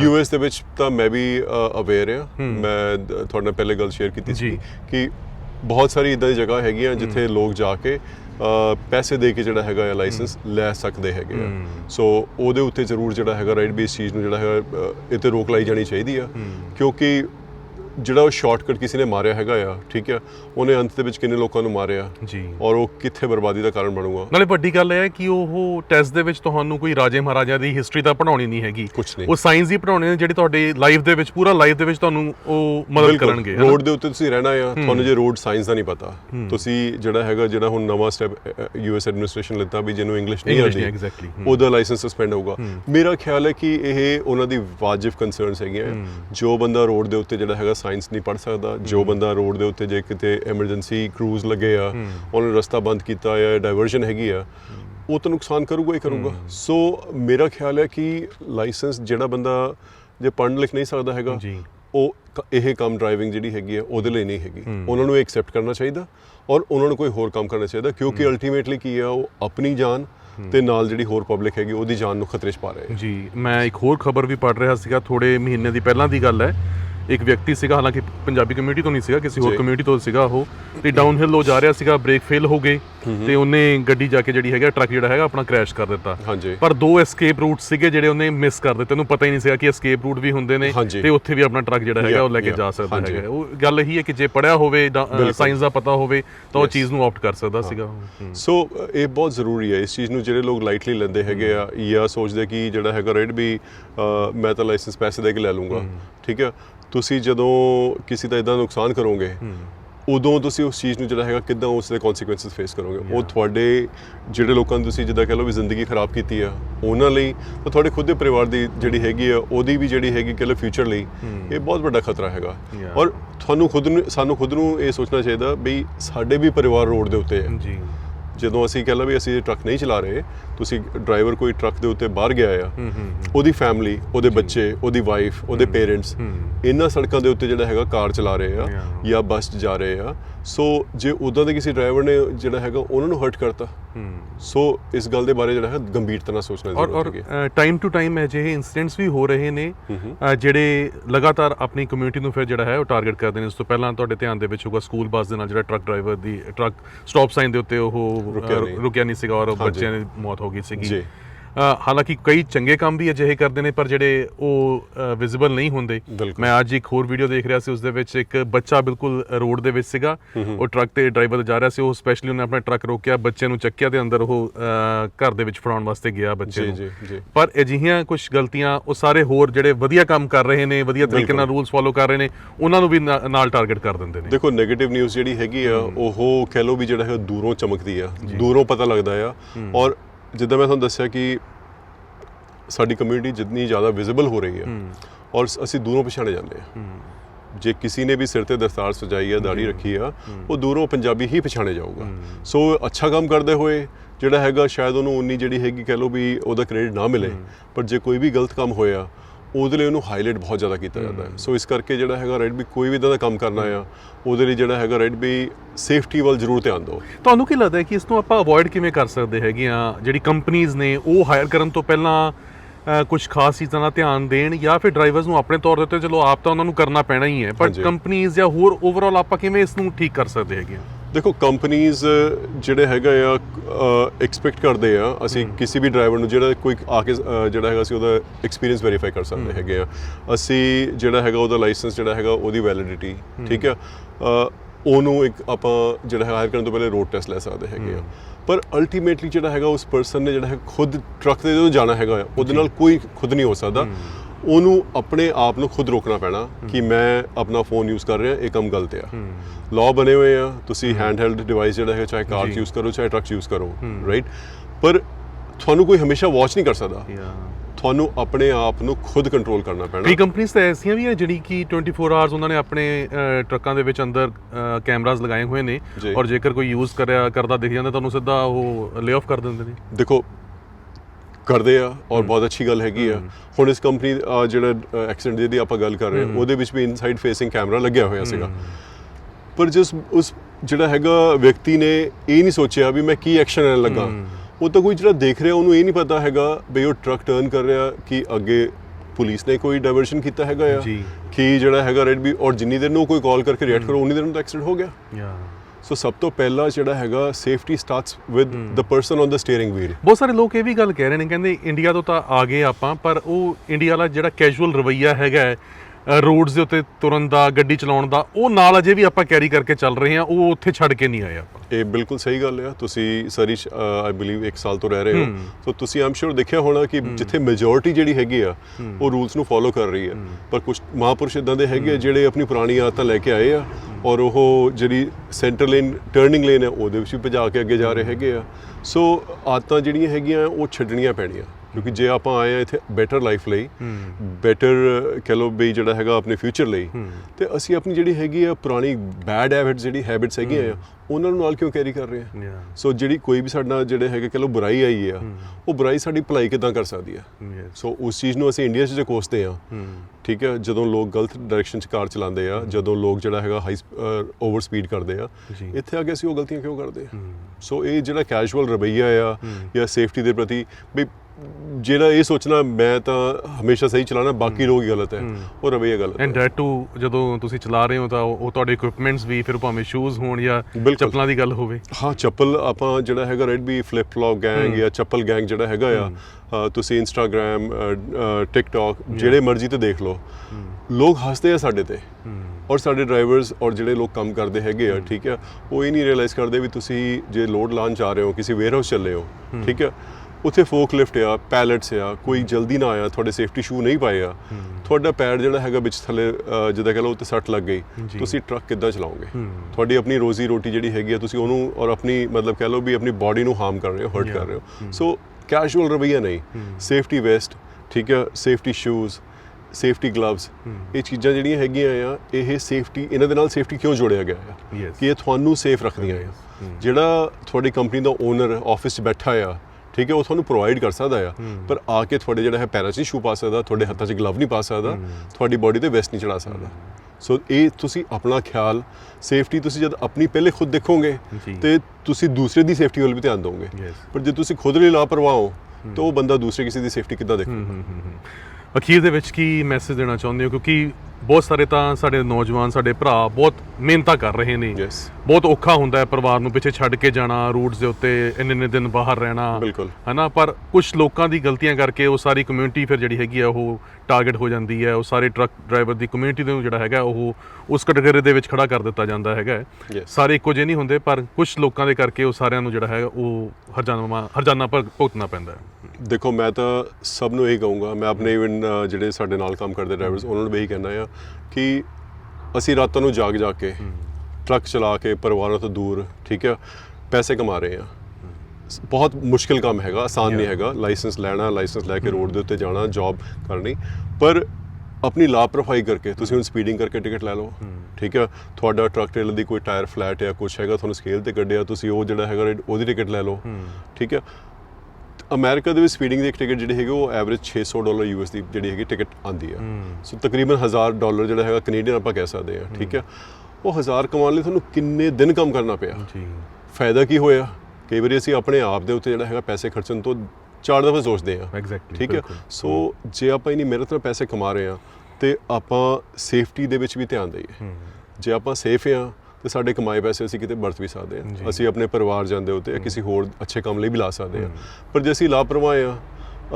[SPEAKER 1] ਯੂਐਸ ਦੇ ਵਿੱਚ ਤਾਂ ਮੈਂ ਵੀ ਅਵੇਅਰ ਆ ਮੈਂ ਤੁਹਾਡੇ ਨਾਲ ਪਹਿਲੇ ਗੱਲ ਸ਼ੇਅਰ ਕੀਤੀ ਸੀ। ਕਿ ਬਹੁਤ ਸਾਰੀ ਇਦਾਂ ਦੀ ਜਗ੍ਹਾ ਹੈਗੀਆਂ ਜਿੱਥੇ ਲੋਕ ਜਾ ਕੇ ਪੈਸੇ ਦੇ ਕੇ ਜਿਹੜਾ ਹੈਗਾ ਲਾਇਸੈਂਸ ਲੈ ਸਕਦੇ ਹੈਗੇ ਆ। ਸੋ ਉਹਦੇ ਉੱਤੇ ਜ਼ਰੂਰ ਜਿਹੜਾ ਹੈਗਾ ਰਾਈਟ ਇਸ ਚੀਜ਼ ਨੂੰ ਜਿਹੜਾ ਹੈਗਾ ਇਹ ਤੇ ਰੋਕ ਲਾਈ ਜਾਣੀ ਚਾਹੀਦੀ ਆ। ਕਿਉਂਕਿ ਜਿਹੜਾ ਉਹ ਸ਼ਾਰਟਕਟ ਕਿਸੇ ਨੇ ਮਾਰਿਆ ਹੈਗਾ ਆ ਠੀਕ ਆ ਉਹਨੇ ਅੰਤ ਦੇ ਵਿੱਚ ਕਿੰਨੇ ਲੋਕਾਂ ਨੂੰ ਮਾਰਿਆ?
[SPEAKER 2] ਜੀ।
[SPEAKER 1] ਔਰ ਉਹ ਕਿੱਥੇ ਬਰਬਾਦੀ ਦਾ ਕਾਰਨ ਬਣੂਗਾ?
[SPEAKER 2] ਨਾਲੇ ਵੱਡੀ ਗੱਲ ਇਹ ਹੈ ਕਿ ਉਹ ਟੈਸਟ ਦੇ ਵਿੱਚ ਤੁਹਾਨੂੰ ਕੋਈ ਰਾਜੇ ਮਹਾਰਾਜਾ ਦੀ ਹਿਸਟਰੀ ਤਾਂ ਪੜਾਉਣੀ ਨਹੀਂ ਹੈਗੀ।
[SPEAKER 1] ਕੁਛ ਨਹੀਂ।
[SPEAKER 2] ਉਹ ਸਾਇੰਸ ਹੀ ਪੜਾਉਣੇ ਨੇ ਜਿਹੜੀ ਤੁਹਾਡੇ ਲਾਈਫ ਦੇ ਵਿੱਚ ਪੂਰਾ ਲਾਈਫ ਦੇ ਵਿੱਚ ਤੁਹਾਨੂੰ ਉਹ ਮਦਦ
[SPEAKER 1] ਬਿਲਕੁਲ।
[SPEAKER 2] ਕਰਨਗੇ ਹਨਾ?
[SPEAKER 1] ਰੋਡ ਦੇ ਉੱਤੇ ਤੁਸੀਂ ਰਹਿਣਾ ਆ ਤੁਹਾਨੂੰ ਜੇ ਰੋਡ ਸਾਇੰਸ ਦਾ ਨਹੀਂ ਪਤਾ ਤੁਸੀਂ ਜਿਹੜਾ ਹੈਗਾ ਜਿਹੜਾ ਹੁਣ ਨਵਾਂ ਸਟੈਪ ਯੂਐਸ ਐਡਮਿਨਿਸਟ੍ਰੇਸ਼ਨ ਲਿੱਤਾ ਵੀ ਜਿਹਨੂੰ ਇੰਗਲਿਸ਼ ਨਹੀਂ
[SPEAKER 2] English
[SPEAKER 1] ਆਉਂਦੀ
[SPEAKER 2] ਨਹੀਂ, exactly, ਹੂੰ।
[SPEAKER 1] ਉਹਦਾ ਲਾਇਸੈਂਸ ਸਸਪੈਂਡ ਹੋਊਗਾ। ਮੇਰਾ ਖਿਆਲ ਹੈ ਕਿ ਇਹ ਉਹਨਾਂ ਦੀ ਵਾਜਿਬ ਕੰਸਰਨਸ ਹੈਗੀਆਂ ਜੋ ਬੰਦਾ ਰੋਡ ਦੇ ਉੱਤੇ ਜਿਹੜਾ ਹੈਗਾ ਸਾਇੰਸ ਨਹੀਂ ਪੜ ਸਕਦਾ। ਜੋ ਬੰਦਾ ਰੋਡ ਦੇ ਉੱਤੇ ਜੇ ਕਿਤੇ ਐਮਰਜੈਂਸੀ ਕਰੂਜ਼ ਲੱਗੇ ਆ ਉਹਨੇ ਰਸਤਾ ਬੰਦ ਕੀਤਾ ਆ ਡਾਇਵਰਸ਼ਨ ਹੈਗੀ ਆ ਉਹ ਤਾਂ ਨੁਕਸਾਨ ਕਰੂਗਾ ਹੀ ਕਰੂਗਾ। ਸੋ ਮੇਰਾ ਖਿਆਲ ਹੈ ਕਿ ਲਾਇਸੈਂਸ ਜਿਹੜਾ ਬੰਦਾ ਜੇ ਪੜ੍ਹ ਲਿਖ ਨਹੀਂ ਸਕਦਾ ਹੈਗਾ। ਉਹ ਇਹ ਕੰਮ ਡਰਾਈਵਿੰਗ ਜਿਹੜੀ ਹੈਗੀ ਹੈ ਉਹਦੇ ਲਈ ਨਹੀਂ ਹੈਗੀ। ਉਹਨਾਂ ਨੂੰ ਐਕਸੈਪਟ ਕਰਨਾ ਚਾਹੀਦਾ ਔਰ ਉਹਨਾਂ ਨੂੰ ਕੋਈ ਹੋਰ ਕੰਮ ਕਰਨਾ ਚਾਹੀਦਾ ਕਿਉਂਕਿ ਅਲਟੀਮੇਟਲੀ ਕੀ ਹੈ ਉਹ ਆਪਣੀ ਜਾਨ ਤੇ ਨਾਲ ਜਿਹੜੀ ਹੋਰ ਪਬਲਿਕ ਹੈਗੀ ਉਹਦੀ ਜਾਨ ਨੂੰ ਖਤਰੇ 'ਚ ਪਾ ਰਹੇ ਆ।
[SPEAKER 2] ਜੀ ਮੈਂ ਇੱਕ ਹੋਰ ਖਬਰ ਵੀ ਪੜ੍ਹ ਰਿਹਾ ਸੀਗਾ ਥੋੜੇ ਮਹੀਨੇ ਦੀ ਪਹਿਲਾਂ ਦੀ ਗੱਲ ਹੈ। ਇੱਕ ਵਿਅਕਤੀ ਸੀਗਾ ਹਾਲਾਂਕਿ ਪੰਜਾਬੀ ਕਮਿਊਨਿਟੀ ਤੋਂ ਨਹੀਂ ਸੀਗਾ ਕਿਸੇ ਹੋਰ। ਕਮਿਊਨਿਟੀ ਤੋਂ ਸੀਗਾ ਉਹ। ਤੇ ਡਾਊਨਹਿਲ ਉਹ ਜਾ ਰਿਹਾ ਸੀਗਾ ਬ੍ਰੇਕ ਫੇਲ ਹੋ ਗਏ। ਤੇ ਉਹਨੇ ਗੱਡੀ ਜਾ ਕੇ ਜਿਹੜੀ ਹੈਗਾ ਟਰੱਕ ਜਿਹੜਾ ਹੈਗਾ ਆਪਣਾ ਕ੍ਰੈਸ਼ ਕਰ ਦਿੱਤਾ। ਪਰ ਦੋ ਐਸਕੇਪ ਰੂਟ ਸੀਗੇ ਜਿਹੜੇ ਉਹਨੇ ਮਿਸ ਕਰ ਦਿੱਤੇ। ਉਹਨੂੰ ਪਤਾ ਹੀ ਨਹੀਂ ਸੀਗਾ ਕਿ ਐਸਕੇਪ ਰੂਟ ਵੀ ਹੁੰਦੇ ਨੇ। ਤੇ ਉੱਥੇ ਵੀ ਆਪਣਾ ਟਰੱਕ ਜਿਹੜਾ ਹੈਗਾ ਉਹ ਲੈ ਕੇ ਜਾ ਸਕਦਾ। ਹੈਗਾ। ਉਹ ਗੱਲ ਇਹੀ ਹੈ ਕਿ ਜੇ ਪੜਿਆ ਹੋਵੇ ਸਾਇੰਸ ਦਾ ਪਤਾ ਹੋਵੇ ਤਾਂ ਉਹ. ਚੀਜ਼ ਨੂੰ ਆਪਟ ਕਰ ਸਕਦਾ ਸੀਗਾ।
[SPEAKER 1] ਸੋ ਇਹ ਬਹੁਤ ਜ਼ਰੂਰੀ ਹੈ। ਇਸ ਚੀਜ਼ ਨੂੰ ਜਿਹੜੇ ਲੋਕ ਲਾਈਟਲੀ ਲੈਂਦੇ ਹੈਗੇ ਆ ਜਾਂ ਸੋਚਦੇ ਕਿ ਜਿਹੜਾ ਹੈਗਾ ਰੇਟ ਵੀ ਮੈਂ ਤਾਂ ਲਾਇਸੈਂਸ ਪੈਸੇ ਦੇ ਕੇ ਲੈ ਲੂੰਗਾ ਠੀਕ ਹੈ? ਤੁਸੀਂ ਜਦੋਂ ਕਿਸੇ ਦਾ ਇਦਾਂ ਨੁਕਸਾਨ ਕਰੋਗੇ ਉਦੋਂ ਤੁਸੀਂ ਉਸ ਚੀਜ਼ ਨੂੰ ਜਿਹੜਾ ਹੈਗਾ ਕਿੱਦਾਂ ਉਸ ਦੇ ਕਨਸੀਕੁਐਂਸਸ ਫੇਸ ਕਰੋਗੇ? ਉਹ ਤੁਹਾਡੇ ਜਿਹੜੇ ਲੋਕਾਂ ਨੂੰ ਤੁਸੀਂ ਜਿੱਦਾਂ ਕਹ ਲਓ ਵੀ ਜ਼ਿੰਦਗੀ ਖਰਾਬ ਕੀਤੀ ਆ ਉਹਨਾਂ ਲਈ ਤਾਂ ਤੁਹਾਡੇ ਖੁਦ ਦੇ ਪਰਿਵਾਰ ਦੀ ਜਿਹੜੀ ਹੈਗੀ ਆ ਉਹਦੀ ਵੀ ਜਿਹੜੀ ਹੈਗੀ ਕਿ ਲਓ ਫਿਊਚਰ ਲਈ ਇਹ ਬਹੁਤ ਵੱਡਾ ਖਤਰਾ ਹੈਗਾ. ਔਰ ਤੁਹਾਨੂੰ ਖੁਦ ਨੂੰ ਸਾਨੂੰ ਖੁਦ ਨੂੰ ਇਹ ਸੋਚਣਾ ਚਾਹੀਦਾ ਵੀ ਸਾਡੇ ਵੀ ਪਰਿਵਾਰ ਰੋਡ ਦੇ ਉੱਤੇ ਹੈ।
[SPEAKER 2] ਜੀ।
[SPEAKER 1] ਜਦੋਂ ਅਸੀਂ ਕਹਿ ਲਾ ਵੀ ਅਸੀਂ ਟਰੱਕ ਨਹੀਂ ਚਲਾ ਰਹੇ ਤੁਸੀਂ ਡਰਾਈਵਰ ਕੋਈ ਟਰੱਕ ਦੇ ਉੱਤੇ ਬਾਹਰ ਗਿਆ ਆ ਉਹਦੀ ਫੈਮਿਲੀ ਉਹਦੇ ਬੱਚੇ ਉਹਦੀ ਵਾਈਫ ਉਹਦੇ ਪੇਰੈਂਟਸ ਇਹਨਾਂ ਸੜਕਾਂ ਦੇ ਉੱਤੇ ਜਿਹੜਾ ਹੈਗਾ ਕਾਰ ਚਲਾ ਰਹੇ ਆ. ਜਾਂ ਬੱਸ ਜਾ ਰਹੇ ਆ। ਸੋ ਜੇ ਉਦਾਂ ਦੇ ਕਿਸੇ ਡਰਾਈਵਰ ਨੇ ਜਿਹੜਾ ਹੈਗਾ ਉਹਨਾਂ ਨੂੰ ਹਰਟ ਕਰਤਾ ਸੋ ਇਸ ਗੱਲ ਦੇ ਬਾਰੇ ਜਿਹੜਾ ਹੈ ਗੰਭੀਰਤਾ ਨਾਲ ਸੋਚਣਾ
[SPEAKER 2] ਔਰ
[SPEAKER 1] ਜ਼ਰੂਰੀ
[SPEAKER 2] ਔਰ
[SPEAKER 1] ਹੈ।
[SPEAKER 2] ਟਾਈਮ ਟੂ ਟਾਈਮ ਅਜਿਹੇ ਇਨਸੀਡੈਂਟਸ ਵੀ ਹੋ ਰਹੇ ਨੇ ਜਿਹੜੇ ਲਗਾਤਾਰ ਆਪਣੀ ਕਮਿਊਨਿਟੀ ਨੂੰ ਫਿਰ ਜਿਹੜਾ ਹੈ ਉਹ ਟਾਰਗੇਟ ਕਰਦੇ ਨੇ। ਉਸ ਤੋਂ ਪਹਿਲਾਂ ਤੁਹਾਡੇ ਧਿਆਨ ਦੇ ਵਿੱਚ ਹੋਊਗਾ ਸਕੂਲ ਬੱਸ ਦੇ ਨਾਲ ਜਿਹੜਾ ਟਰੱਕ ਡਰਾਈਵਰ ਦੀ ਟਰੱਕ ਸਟਾਪ ਸਾਈਨ ਦੇ ਉੱਤੇ ਉਹ
[SPEAKER 1] ਰੁਕਿਆ ਨਹੀਂ।
[SPEAKER 2] ਰੁਕਿਆ ਨਹੀਂ ਸੀਗਾ ਔਰ। ਬੱਚਿਆਂ ਦੀ ਮੌਤ ਹੋ ਗਈ ਸੀਗੀ ਹਾਲਾਂਕਿ ਕਈ ਚੰਗੇ ਕੰਮ ਵੀ ਅਜਿਹੇ ਕਰਦੇ ਨੇ ਪਰ ਜਿਹੜੇ ਉਹ ਵਿਜ਼ੀਬਲ ਨਹੀਂ ਹੁੰਦੇ। ਮੈਂ ਅੱਜ ਇੱਕ ਹੋਰ ਵੀਡੀਓ ਦੇਖ ਰਿਹਾ ਸੀ ਉਸ ਦੇ ਵਿੱਚ ਇੱਕ ਬੱਚਾ ਬਿਲਕੁਲ ਰੋਡ ਦੇ ਵਿੱਚ ਸੀਗਾ। ਉਹ ਟਰੱਕ ਤੇ ਡਰਾਈਵਰ ਜਾ ਰਿਹਾ ਸੀ ਉਹ ਸਪੈਸ਼ਲੀ ਉਹਨੇ ਆਪਣਾ ਟਰੱਕ ਰੋਕਿਆ ਬੱਚੇ ਨੂੰ ਚੱਕਿਆ ਤੇ ਅੰਦਰ ਉਹ ਘਰ ਦੇ ਵਿੱਚ ਫੜਾਉਣ ਵਾਸਤੇ ਗਿਆ ਬੱਚੇ ਨੂੰ। ਪਰ ਅਜਿਹੀਆਂ ਕੁਝ ਗਲਤੀਆਂ ਉਹ ਸਾਰੇ ਹੋਰ ਜਿਹੜੇ ਵਧੀਆ ਕੰਮ ਕਰ ਰਹੇ ਨੇ ਵਧੀਆ ਤਰੀਕੇ ਨਾਲ ਰੂਲਸ ਫਾਲੋ ਕਰ ਰਹੇ ਨੇ ਉਹਨਾਂ ਨੂੰ ਵੀ ਨਾਲ ਟਾਰਗੇਟ ਕਰ ਦਿੰਦੇ ਨੇ।
[SPEAKER 1] ਦੇਖੋ 네ਗੇਟਿਵ ਨਿਊਜ਼ ਜਿਹੜੀ ਹੈਗੀ ਆ ਉਹ ਕਹਿ ਲਓ ਵੀ ਜਿਹੜਾ ਹੈ ਦੂਰੋਂ ਚਮਕਦੀ ਆ। ਦੂਰੋਂ ਪਤਾ ਲੱਗਦਾ ਆ। ਔਰ ਜਿੱਦਾਂ ਮੈਂ ਤੁਹਾਨੂੰ ਦੱਸਿਆ ਕਿ ਸਾਡੀ ਕਮਿਊਨਿਟੀ ਜਿੰਨੀ ਜ਼ਿਆਦਾ ਵਿਜ਼ੀਬਲ ਹੋ ਰਹੀ ਹੈ ਔਰ ਅਸੀਂ ਦੂਰੋਂ ਪਛਾਣੇ ਜਾਂਦੇ ਆ ਜੇ ਕਿਸੇ ਨੇ ਵੀ ਸਿਰ ਤੇ ਦਸਤਾਰ ਸਜਾਈ ਆ ਦਾੜੀ ਰੱਖੀ ਆ ਉਹ ਦੂਰੋਂ ਪੰਜਾਬੀ ਹੀ ਪਛਾਣੇ ਜਾਊਗਾ। ਸੋ ਅੱਛਾ ਕੰਮ ਕਰਦੇ ਹੋਏ ਜਿਹੜਾ ਹੈਗਾ ਸ਼ਾਇਦ ਉਹਨੂੰ ਉਨੀ ਜਿਹੜੀ ਹੈਗੀ ਕਹਿ ਲਓ ਵੀ ਉਹਦਾ ਕ੍ਰੈਡਿਟ ਨਾ ਮਿਲੇ ਪਰ ਜੇ ਕੋਈ ਵੀ ਗਲਤ ਕੰਮ ਹੋਇਆ ਉਹਦੇ ਲਈ ਉਹਨੂੰ ਹਾਈਲਾਈਟ ਬਹੁਤ ਜ਼ਿਆਦਾ ਕੀਤਾ ਜਾਂਦਾ ਹੈ। ਸੋ ਇਸ ਕਰਕੇ ਜਿਹੜਾ ਹੈਗਾ ਰਾਈਟ ਵੀ ਕੋਈ ਵੀ ਇਦਾਂ ਦਾ ਕੰਮ ਕਰਨਾ ਆ ਉਹਦੇ ਲਈ ਜਿਹੜਾ ਹੈਗਾ ਰਾਈਟ ਵੀ ਸੇਫਟੀ ਵੱਲ ਜ਼ਰੂਰ ਧਿਆਨ ਦਿਓ।
[SPEAKER 2] ਤੁਹਾਨੂੰ ਕੀ ਲੱਗਦਾ ਹੈ ਕਿ ਇਸ ਨੂੰ ਆਪਾਂ ਅਵੋਇਡ ਕਿਵੇਂ ਕਰ ਸਕਦੇ ਹੈਗੇ ਆ ਜਿਹੜੀ ਕੰਪਨੀਆਂ ਨੇ ਉਹ ਹਾਇਰ ਕਰਨ ਤੋਂ ਪਹਿਲਾਂ ਕੁਝ ਖਾਸ ਚੀਜ਼ਾਂ ਦਾ ਧਿਆਨ ਦੇਣ ਜਾਂ ਫਿਰ ਡਰਾਈਵਰਸ ਨੂੰ ਆਪਣੇ ਤੌਰ ਦੇ ਉੱਤੇ ਚਲੋ ਆਪ ਤਾਂ ਉਹਨਾਂ ਨੂੰ ਕਰਨਾ ਪੈਣਾ ਹੀ ਹੈ ਪਰ। ਕੰਪਨੀਆਂ ਜਾਂ ਹੋਰ ਓਵਰਆਲ ਆਪਾਂ ਕਿਵੇਂ ਇਸ ਨੂੰ ਠੀਕ ਕਰ ਸਕਦੇ ਹੈਗੇ ਆ
[SPEAKER 1] ਦੇਖੋ ਕੰਪਨੀਆਂ ਜਿਹੜੇ ਹੈਗਾ ਆ ਐਕਸਪੈਕਟ ਕਰਦੇ ਆ ਅਸੀਂ ਕਿਸੇ ਵੀ ਡਰਾਈਵਰ ਨੂੰ ਜਿਹੜਾ ਕੋਈ ਆ ਕੇ ਜਿਹੜਾ ਹੈਗਾ ਅਸੀਂ ਉਹਦਾ ਐਕਸਪੀਰੀਅੰਸ ਵੈਰੀਫਾਈ ਕਰ ਸਕਦੇ ਹੈਗੇ ਆ। ਅਸੀਂ ਜਿਹੜਾ ਹੈਗਾ ਉਹਦਾ ਲਾਇਸੈਂਸ ਜਿਹੜਾ ਹੈਗਾ ਉਹਦੀ ਵੈਲਿਡਿਟੀ ਠੀਕ ਆ? ਉਹਨੂੰ ਇੱਕ ਆਪਾਂ ਜਿਹੜਾ ਹੈ ਹਾਇਰ ਕਰਨ ਤੋਂ ਪਹਿਲੇ ਰੋਡ ਟੈਸਟ ਲੈ ਸਕਦੇ ਹੈਗੇ ਆ। ਪਰ ਅਲਟੀਮੇਟਲੀ ਜਿਹੜਾ ਹੈਗਾ ਉਸ ਪਰਸਨ ਨੇ ਜਿਹੜਾ ਹੈ ਖੁਦ ਟਰੱਕ ਤੇ ਜਦੋਂ ਜਾਣਾ ਹੈਗਾ ਉਹਦੇ ਨਾਲ ਕੋਈ ਖੁਦ ਨਹੀਂ ਹੋ ਸਕਦਾ। ਉਹਨੂੰ ਆਪਣੇ ਆਪ ਨੂੰ ਖੁਦ ਰੋਕਣਾ ਪੈਣਾ ਕਿ ਮੈਂ ਆਪਣਾ ਫੋਨ ਯੂਜ਼ ਕਰ ਰਿਹਾ ਇਹ ਕੰਮ ਗਲਤ ਆ। ਲਾਅ ਬਣੇ ਹੋਏ ਆ ਤੁਸੀਂ ਹੈਂਡਹੈਲਡ ਡਿਵਾਈਸ ਜਿਹੜਾ ਹੈ ਚਾਹੇ ਕਾਰ। ਯੂਜ਼ ਕਰੋ ਚਾਹੇ ਟਰੱਕ ਯੂਜ਼ ਕਰੋ ਰਾਈਟ ਪਰ ਤੁਹਾਨੂੰ ਕੋਈ ਹਮੇਸ਼ਾ ਵਾਚ ਨਹੀਂ ਕਰ ਸਕਦਾ। ਤੁਹਾਨੂੰ ਆਪਣੇ ਆਪ ਨੂੰ ਖੁਦ ਕੰਟਰੋਲ ਕਰਨਾ ਪੈਣਾ।
[SPEAKER 2] ਕਈ ਕੰਪਨੀਆਂ ਤਾਂ ਐਸੀਆਂ ਵੀ ਹੈ ਜਿਹੜੀ ਕਿ 24 ਆਵਰਸ ਉਹਨਾਂ ਨੇ ਆਪਣੇ ਟਰੱਕਾਂ ਦੇ ਵਿੱਚ ਅੰਦਰ ਕੈਮਰਾਜ਼ ਲਗਾਏ ਹੋਏ ਨੇ। ਔਰ ਜੇਕਰ ਕੋਈ ਯੂਜ਼ ਕਰਿਆ ਕਰਦਾ ਦਿਖ ਜਾਂਦਾ ਤੁਹਾਨੂੰ ਸਿੱਧਾ ਉਹ ਲੇ ਆਫ ਕਰ ਦਿੰਦੇ ਨੇ।
[SPEAKER 1] ਦੇਖੋ ਕਰਦੇ ਆ ਔਰ ਬਹੁਤ ਅੱਛੀ ਗੱਲ ਹੈਗੀ ਆ। ਹੁਣ ਇਸ ਕੰਪਨੀ ਜਿਹੜਾ ਐਕਸੀਡੈਂਟ ਦੀ ਆਪਾਂ ਗੱਲ ਕਰ ਰਹੇ ਹਾਂ ਉਹਦੇ ਵਿੱਚ ਵੀ ਇਨਸਾਈਡ ਫੇਸਿੰਗ ਕੈਮਰਾ ਲੱਗਿਆ ਹੋਇਆ ਸੀਗਾ। ਪਰ ਜਿਸ ਉਸ ਜਿਹੜਾ ਹੈਗਾ ਵਿਅਕਤੀ ਨੇ ਇਹ ਨਹੀਂ ਸੋਚਿਆ ਵੀ ਮੈਂ ਕੀ ਐਕਸ਼ਨ ਲੈਣ ਲੱਗਾ। ਉਹ ਤਾਂ ਕੋਈ ਜਿਹੜਾ ਦੇਖ ਰਿਹਾ ਉਹਨੂੰ ਇਹ ਨਹੀਂ ਪਤਾ ਹੈਗਾ ਵੀ ਉਹ ਟਰੱਕ ਟਰਨ ਕਰ ਰਿਹਾ ਕਿ ਅੱਗੇ ਪੁਲਿਸ ਨੇ ਕੋਈ ਡਾਇਵਰਸ਼ਨ ਕੀਤਾ ਹੈਗਾ ਆ
[SPEAKER 2] ਜੀ।
[SPEAKER 1] ਕਿ ਜਿਹੜਾ ਹੈਗਾ ਰੈਡ ਵੀ ਔਰ ਜਿੰਨੀ ਦੇਰ ਨੂੰ ਕੋਈ ਕਾਲ ਕਰਕੇ ਰਿਐਕਟ ਕਰੋ ਉਨੀ ਦੇਰ ਨੂੰ ਤਾਂ ਐਕਸੀਡੈਂਟ ਹੋ ਗਿਆ।
[SPEAKER 2] ਯਾ।
[SPEAKER 1] ਸੋ ਸਭ ਤੋਂ ਪਹਿਲਾ ਜਿਹੜਾ ਹੈਗਾ safety starts with the person on the steering wheel
[SPEAKER 2] ਬਹੁਤ ਸਾਰੇ ਲੋਕ ਇਹ ਵੀ ਗੱਲ ਕਹਿ ਰਹੇ ਨੇ ਕਹਿੰਦੇ ਇੰਡੀਆ ਤੋਂ ਤਾਂ ਆ ਗਏ ਆਪਾਂ ਪਰ ਉਹ ਇੰਡੀਆ ਵਾਲਾ ਜਿਹੜਾ ਕੈਜੂਅਲ ਰਵਈਆ ਹੈਗਾ ਰੋਡਸ ਦੇ ਉੱਤੇ ਤੁਰਨ ਦਾ ਗੱਡੀ ਚਲਾਉਣ ਦਾ ਉਹ ਨਾਲ ਅਜੇ ਵੀ ਆਪਾਂ ਕੈਰੀ ਕਰਕੇ ਚੱਲ ਰਹੇ ਹਾਂ ਉਹ ਉੱਥੇ ਛੱਡ ਕੇ ਨਹੀਂ ਆਏ ਆਪਾਂ
[SPEAKER 1] ਇਹ ਬਿਲਕੁਲ ਸਹੀ ਗੱਲ ਹੈ ਤੁਸੀਂ ਸਰੀ ਆਈ ਬਲੀਵ ਇੱਕ ਸਾਲ ਤੋਂ ਰਹਿ ਰਹੇ ਹੋ ਸੋ ਤੁਸੀਂ ਆਮ ਸ਼ੋਰ ਦੇਖਿਆ ਹੋਣਾ ਕਿ ਜਿੱਥੇ ਮੈਜੋਰਿਟੀ ਜਿਹੜੀ ਹੈਗੀ ਆ ਉਹ ਰੂਲਸ ਨੂੰ ਫੋਲੋ ਕਰ ਰਹੀ ਹੈ ਪਰ ਕੁਝ ਮਹਾਪੁਰਸ਼ ਇਦਾਂ ਦੇ ਹੈਗੇ ਆ ਜਿਹੜੇ ਆਪਣੀ ਪੁਰਾਣੀ ਆਦਤਾਂ ਲੈ ਕੇ ਆਏ ਆ ਔਰ ਉਹ ਜਿਹੜੀ ਸੈਂਟਰ ਲੇਨ ਟਰਨਿੰਗ ਲੇਨ ਹੈ, ਉਹਦੇ ਵਿੱਚ ਵੀ ਭਜਾ ਕੇ ਅੱਗੇ ਜਾ ਰਹੇ ਹੈਗੇ ਆ। ਸੋ ਆਦਤਾਂ ਜਿਹੜੀਆਂ ਹੈਗੀਆਂ, ਉਹ ਛੱਡਣੀਆਂ ਪੈਣੀਆਂ। ਕਿਉਂਕਿ ਜੇ ਆਪਾਂ ਆਏ ਆ ਇੱਥੇ ਬੈਟਰ ਲਾਈਫ ਲਈ ਬੈਟਰ ਕਹ ਲਓ ਵੀ ਜਿਹੜਾ ਹੈਗਾ ਆਪਣੇ ਫਿਊਚਰ ਲਈ ਤੇ ਅਸੀਂ ਆਪਣੀ ਜਿਹੜੀ ਹੈਗੀ ਆ ਪੁਰਾਣੀ ਬੈਡ ਹੈਬਿਟਸ ਜਿਹੜੀ ਹੈਬਿਟਸ ਹੈਗੀਆਂ ਆ ਉਹਨਾਂ ਨੂੰ ਨਾਲ ਕਿਉਂ ਕੈਰੀ ਕਰ ਰਹੇ ਆ? ਸੋ ਜਿਹੜੀ ਕੋਈ ਵੀ ਸਾਡਾ ਜਿਹੜੇ ਹੈਗੇ ਕਹ ਲਓ ਬੁਰਾਈ ਆਈ ਆ ਉਹ ਬੁਰਾਈ ਸਾਡੀ ਭਲਾਈ ਕਿਦਾਂ ਕਰ ਸਕਦੀ ਆ? ਸੋ ਉਸ ਚੀਜ਼ ਨੂੰ ਅਸੀਂ ਇੰਡੀਆ 'ਚ ਜੇ ਕੋਸਦੇ ਆ ਠੀਕ ਹੈ ਜਦੋਂ ਲੋਕ ਗਲਤ ਡਾਇਰੈਕਸ਼ਨ 'ਚ ਕਾਰ ਚਲਾਉਂਦੇ ਆ ਜਦੋਂ ਲੋਕ ਜਿਹੜਾ ਹੈਗਾ ਹਾਈ ਓਵਰ ਸਪੀਡ ਕਰਦੇ ਆ। ਇੱਥੇ ਆ ਕੇ ਅਸੀਂ ਉਹ ਗਲਤੀਆਂ ਕਿਉਂ ਕਰਦੇ ਆ? ਸੋ ਇਹ ਜਿਹੜਾ ਕੈਜੂਅਲ ਰਵਈਆ ਆ ਜਾਂ ਸੇਫਟੀ ਦੇ ਪ੍ਰਤੀ ਵੀ ਜਿਹੜਾ ਇਹ ਸੋਚਣਾ ਮੈਂ ਤਾਂ ਹਮੇਸ਼ਾ ਸਹੀ ਚਲਾਣਾ ਬਾਕੀ ਲੋਕ ਹੀ ਗਲਤ ਹੈ। ਉਹ ਰਵਈਆ ਗਲਤ ਹੈ।
[SPEAKER 2] ਐਂਡ ਦੈਟ ਟੂ ਜਦੋਂ ਤੁਸੀਂ ਚਲਾ ਰਹੇ ਹੋ ਤਾਂ ਉਹ ਤੁਹਾਡੇ ਇਕਵਿਪਮੈਂਟਸ ਵੀ ਫਿਰ ਭਾਵੇਂ ਸ਼ੂਜ਼ ਹੋਣ ਜਾਂ। ਚੱਪਲਾਂ ਦੀ ਗੱਲ ਹੋਵੇ।
[SPEAKER 1] ਹਾਂ ਚੱਪਲ ਆਪਾਂ ਜਿਹੜਾ ਹੈਗਾ red V flip flop gang ਜਾਂ ਚੱਪਲ ਗੈਂਗ ਜਿਹੜਾ ਹੈਗਾ ਆ ਤੁਸੀਂ ਇੰਸਟਾਗ੍ਰam ਟਿਕਟੌਕ ਜਿਹੜੇ ਮਰਜ਼ੀ ਤੇ ਦੇਖ ਲਓ। ਲੋਕ ਹੱਸਦੇ ਆ ਸਾਡੇ ਤੇ। ਔਰ ਸਾਡੇ ਡਰਾਈਵਰਸ ਔਰ ਜਿਹੜੇ ਲੋਕ ਕੰਮ ਕਰਦੇ ਹੈਗੇ ਆ ਠੀਕ ਹੈ ਉਹ ਇਹ ਨਹੀਂ ਰਿਅਲਾਈਜ਼ ਕਰਦੇ ਵੀ ਤੁਸੀਂ ਜੇ ਲੋਡ ਲਾਉਣ ਜਾ ਰਹੇ ਹੋ ਕਿਸੇ ਵੇਅਰ ਹਾਊਸ ਚੱਲੇ ਹੋ ਠੀਕ ਹੈ ਉੱਥੇ ਫੋਕ ਲਿਫਟ ਆ ਪੈਲਟਸ ਆ ਕੋਈ ਜਲਦੀ ਨਾ ਆਇਆ ਤੁਹਾਡੇ ਸੇਫਟੀ ਸ਼ੂ ਨਹੀਂ ਪਾਏ ਆ। ਤੁਹਾਡਾ ਪੈਰ ਜਿਹੜਾ ਹੈਗਾ ਵਿੱਚ ਥੱਲੇ ਜਿੱਦਾਂ ਕਹ ਲਓ ਉੱਤੇ ਸੱਟ ਲੱਗ ਗਈ। ਤੁਸੀਂ ਟਰੱਕ ਕਿੱਦਾਂ ਚਲਾਓਗੇ? ਤੁਹਾਡੀ ਆਪਣੀ ਰੋਜ਼ੀ ਰੋਟੀ ਜਿਹੜੀ ਹੈਗੀ ਆ ਤੁਸੀਂ ਉਹਨੂੰ ਔਰ ਆਪਣੀ ਮਤਲਬ ਕਹ ਲਓ ਵੀ ਆਪਣੀ ਬਾਡੀ ਨੂੰ ਹਾਰਮ ਕਰ ਰਹੇ ਹੋ ਹਰਟ ਕਰ ਰਹੇ ਹੋ। ਸੋ ਕੈਜੂਅਲ ਰਵਈਆ ਨਹੀਂ। ਸੇਫਟੀ ਵੈਸਟ ਠੀਕ ਹੈ ਸੇਫਟੀ ਸ਼ੂਜ਼ ਸੇਫਟੀ ਗਲਵਸ ਇਹ ਚੀਜ਼ਾਂ ਜਿਹੜੀਆਂ ਹੈਗੀਆਂ ਆ ਇਹ ਸੇਫਟੀ ਇਹਨਾਂ ਦੇ ਨਾਲ ਸੇਫਟੀ ਕਿਉਂ ਜੋੜਿਆ ਗਿਆ ਆ. ਕਿ ਇਹ ਤੁਹਾਨੂੰ ਸੇਫ ਰੱਖਦੀਆਂ ਆ। ਜਿਹੜਾ ਤੁਹਾਡੀ ਕੰਪਨੀ ਦਾ ਓਨਰ ਆਫਿਸ 'ਚ ਬੈਠਾ ਆ ਠੀਕ ਹੈ ਉਹ ਤੁਹਾਨੂੰ ਪ੍ਰੋਵਾਈਡ ਕਰ ਸਕਦਾ ਆ। ਪਰ ਆ ਕੇ ਤੁਹਾਡੇ ਜਿਹੜਾ ਹੈ ਪੈਰਾਂ 'ਚ ਨਹੀਂ ਸ਼ੂ ਪਾ ਸਕਦਾ ਤੁਹਾਡੇ ਹੱਥਾਂ 'ਚ ਗਲਵ ਨਹੀਂ ਪਾ ਸਕਦਾ ਤੁਹਾਡੀ ਬਾਡੀ ਤੇ ਵੈਸਟ ਨਹੀਂ ਚੜਾ ਸਕਦਾ। ਸੋ ਇਹ ਤੁਸੀਂ ਆਪਣਾ ਖਿਆਲ ਸੇਫਟੀ ਤੁਸੀਂ ਜਦ ਆਪਣੀ ਪਹਿਲੇ ਖੁਦ ਦੇਖੋਗੇ। ਤੇ ਤੁਸੀਂ ਦੂਸਰੇ ਦੀ ਸੇਫਟੀ ਵੱਲ ਵੀ ਧਿਆਨ
[SPEAKER 2] Yes.
[SPEAKER 1] ਪਰ ਜੇ ਤੁਸੀਂ ਖੁਦ ਲਈ ਲਾਪਰਵਾਹ ਹੋ ਤਾਂ ਉਹ ਬੰਦਾ ਦੂਸਰੇ ਕਿਸੇ ਦੀ ਸੇਫਟੀ ਕਿੱਦਾਂ ਦੇਖੂ
[SPEAKER 2] ਅਖੀਰ ਦੇ ਵਿੱਚ ਕੀ ਮੈਸੇਜ ਦੇਣਾ ਚਾਹੁੰਦੇ ਹੋ? ਕਿਉਂਕਿ ਬਹੁਤ ਸਾਰੇ ਤਾਂ ਸਾਡੇ ਨੌਜਵਾਨ ਸਾਡੇ ਭਰਾ ਬਹੁਤ ਮਿਹਨਤਾਂ ਕਰ ਰਹੇ ਨੇ। ਬਹੁਤ ਔਖਾ ਹੁੰਦਾ ਹੈ ਪਰਿਵਾਰ ਨੂੰ ਪਿੱਛੇ ਛੱਡ ਕੇ ਜਾਣਾ ਰੂਟਸ ਦੇ ਉੱਤੇ ਇੰਨੇ ਇੰਨੇ ਦਿਨ ਬਾਹਰ ਰਹਿਣਾ। ਹਨਾ? ਪਰ ਕੁਝ ਲੋਕਾਂ ਦੀ ਗਲਤੀਆਂ ਕਰਕੇ ਉਹ ਸਾਰੀ ਕਮਿਊਨਿਟੀ ਫਿਰ ਜਿਹੜੀ ਹੈਗੀ ਆ ਉਹ ਟਾਰਗੇਟ ਹੋ ਜਾਂਦੀ ਹੈ। ਉਹ ਸਾਰੇ ਟਰੱਕ ਡਰਾਈਵਰ ਦੀ ਕਮਿਊਨਿਟੀ ਨੂੰ ਜਿਹੜਾ ਹੈਗਾ ਉਹ ਉਸ ਕੈਟਾਗਰੀ ਦੇ ਵਿੱਚ ਖੜਾ ਕਰ ਦਿੱਤਾ ਜਾਂਦਾ ਹੈਗਾ. ਸਾਰੇ ਇੱਕੋ ਜਿਹੇ ਨਹੀਂ ਹੁੰਦੇ ਪਰ ਕੁਝ ਲੋਕਾਂ ਦੇ ਕਰਕੇ ਉਹ ਸਾਰਿਆਂ ਨੂੰ ਜਿਹੜਾ ਹੈਗਾ ਉਹ ਹਰਜਾਨਾ ਹਰਜਾਨਾ ਭੁਗ- ਭੁਗਤਣਾ ਪੈਂਦਾ ਹੈ।
[SPEAKER 1] ਦੇਖੋ ਮੈਂ ਤਾਂ ਸਭ ਨੂੰ ਇਹ ਕਹੂੰਗਾ ਮੈਂ ਆਪਣੇ ਇਵਨ ਜਿਹੜੇ ਸਾਡੇ ਨਾਲ ਕੰਮ ਕਰਦੇ ਡਰਾਈਵਰਸ ਉਹਨਾਂ ਨੂੰ ਵੀ ਇਹੀ ਕਹਿਣਾ ਆ ਕਿ ਅਸੀਂ ਰਾਤਾਂ ਨੂੰ ਜਾਗ ਜਾ ਕੇ ਟਰੱਕ ਚਲਾ ਕੇ ਪਰਿਵਾਰਾਂ ਤੋਂ ਦੂਰ ਠੀਕ ਹੈ ਪੈਸੇ ਕਮਾ ਰਹੇ ਆ। ਬਹੁਤ ਮੁਸ਼ਕਿਲ ਕੰਮ ਹੈਗਾ ਆਸਾਨ ਨਹੀਂ ਹੈਗਾ ਲਾਇਸੈਂਸ ਲੈਣਾ ਲਾਇਸੈਂਸ ਲੈ ਕੇ ਰੋਡ ਦੇ ਉੱਤੇ ਜਾਣਾ ਜੌਬ ਕਰਨੀ ਪਰ ਆਪਣੀ ਲਾਪਰਵਾਹੀ ਕਰਕੇ ਤੁਸੀਂ ਹੁਣ ਸਪੀਡਿੰਗ ਕਰਕੇ ਟਿਕਟ ਲੈ ਲਓ ਠੀਕ ਹੈ ਤੁਹਾਡਾ ਟਰੱਕ ਟ੍ਰੇਲਰ ਦੀ ਕੋਈ ਟਾਇਰ ਫਲੈਟ ਜਾਂ ਕੁਝ ਹੈਗਾ ਤੁਹਾਨੂੰ ਸਕੇਲ ਤੇ ਕੱਢਿਆ ਤੁਸੀਂ ਉਹ ਜਿਹੜਾ ਹੈਗਾ ਉਹਦੀ ਟਿਕਟ ਲੈ ਲਓ ਠੀਕ ਹੈ ਅਮਰੀਕਾ ਦੇ ਵਿੱਚ ਸਪੀਡਿੰਗ ਦੀ ਟਿਕਟ ਜਿਹੜੀ ਹੈਗੀ ਉਹ ਐਵਰੇਜ 600 ਡਾਲਰ ਯੂਐਸ ਦੀ ਜਿਹੜੀ ਹੈਗੀ ਟਿਕਟ ਆਂਦੀ ਆ। ਸੋ ਤਕਰੀਬਨ 1000 ਡਾਲਰ ਜਿਹੜਾ ਹੈਗਾ ਕੈਨੇਡੀਅਨ ਆਪਾਂ ਕਹਿ ਸਕਦੇ ਆ ਠੀਕ ਹੈ ਉਹ 1000 ਕਮਾਉਣ ਲਈ ਤੁਹਾਨੂੰ ਕਿੰਨੇ ਦਿਨ ਕੰਮ ਕਰਨਾ ਪਿਆ?
[SPEAKER 2] ਜੀ।
[SPEAKER 1] ਫਾਇਦਾ ਕੀ ਹੋਇਆ? ਕਈ ਵਾਰੀ ਅਸੀਂ ਆਪਣੇ ਆਪ ਦੇ ਉੱਤੇ ਜਿਹੜਾ ਹੈਗਾ ਪੈਸੇ ਖਰਚਣ ਤੋਂ ਚਾਰ ਦਫੇ ਸੋਚਦੇ ਆ ਠੀਕ ਹੈ
[SPEAKER 2] ਬਿਲਕੁਲ।
[SPEAKER 1] ਸੋ ਜੇ ਆਪਾਂ ਇਨੀ ਮਿਹਨਤ ਨਾਲ ਪੈਸੇ ਕਮਾ ਰਹੇ ਆ ਤੇ ਆਪਾਂ ਸੇਫਟੀ ਦੇ ਵਿੱਚ ਵੀ ਧਿਆਨ ਦਈਏ। ਜੇ ਆਪਾਂ ਸੇਫ ਆ ਤੇ ਸਾਡੇ ਕਮਾਏ ਪੈਸੇ ਅਸੀਂ ਕਿਤੇ ਵਰਤ ਵੀ ਸਕਦੇ। ਹਾਂ। ਅਸੀਂ ਆਪਣੇ ਪਰਿਵਾਰ ਜਾਂਦੇ ਉੱਤੇ ਜਾਂ ਕਿਸੇ ਹੋਰ ਅੱਛੇ ਕੰਮ ਲਈ ਵੀ ਲਾ ਸਕਦੇ ਹਾਂ। ਪਰ ਜੇ ਅਸੀਂ ਲਾਪਰਵਾਹ ਆ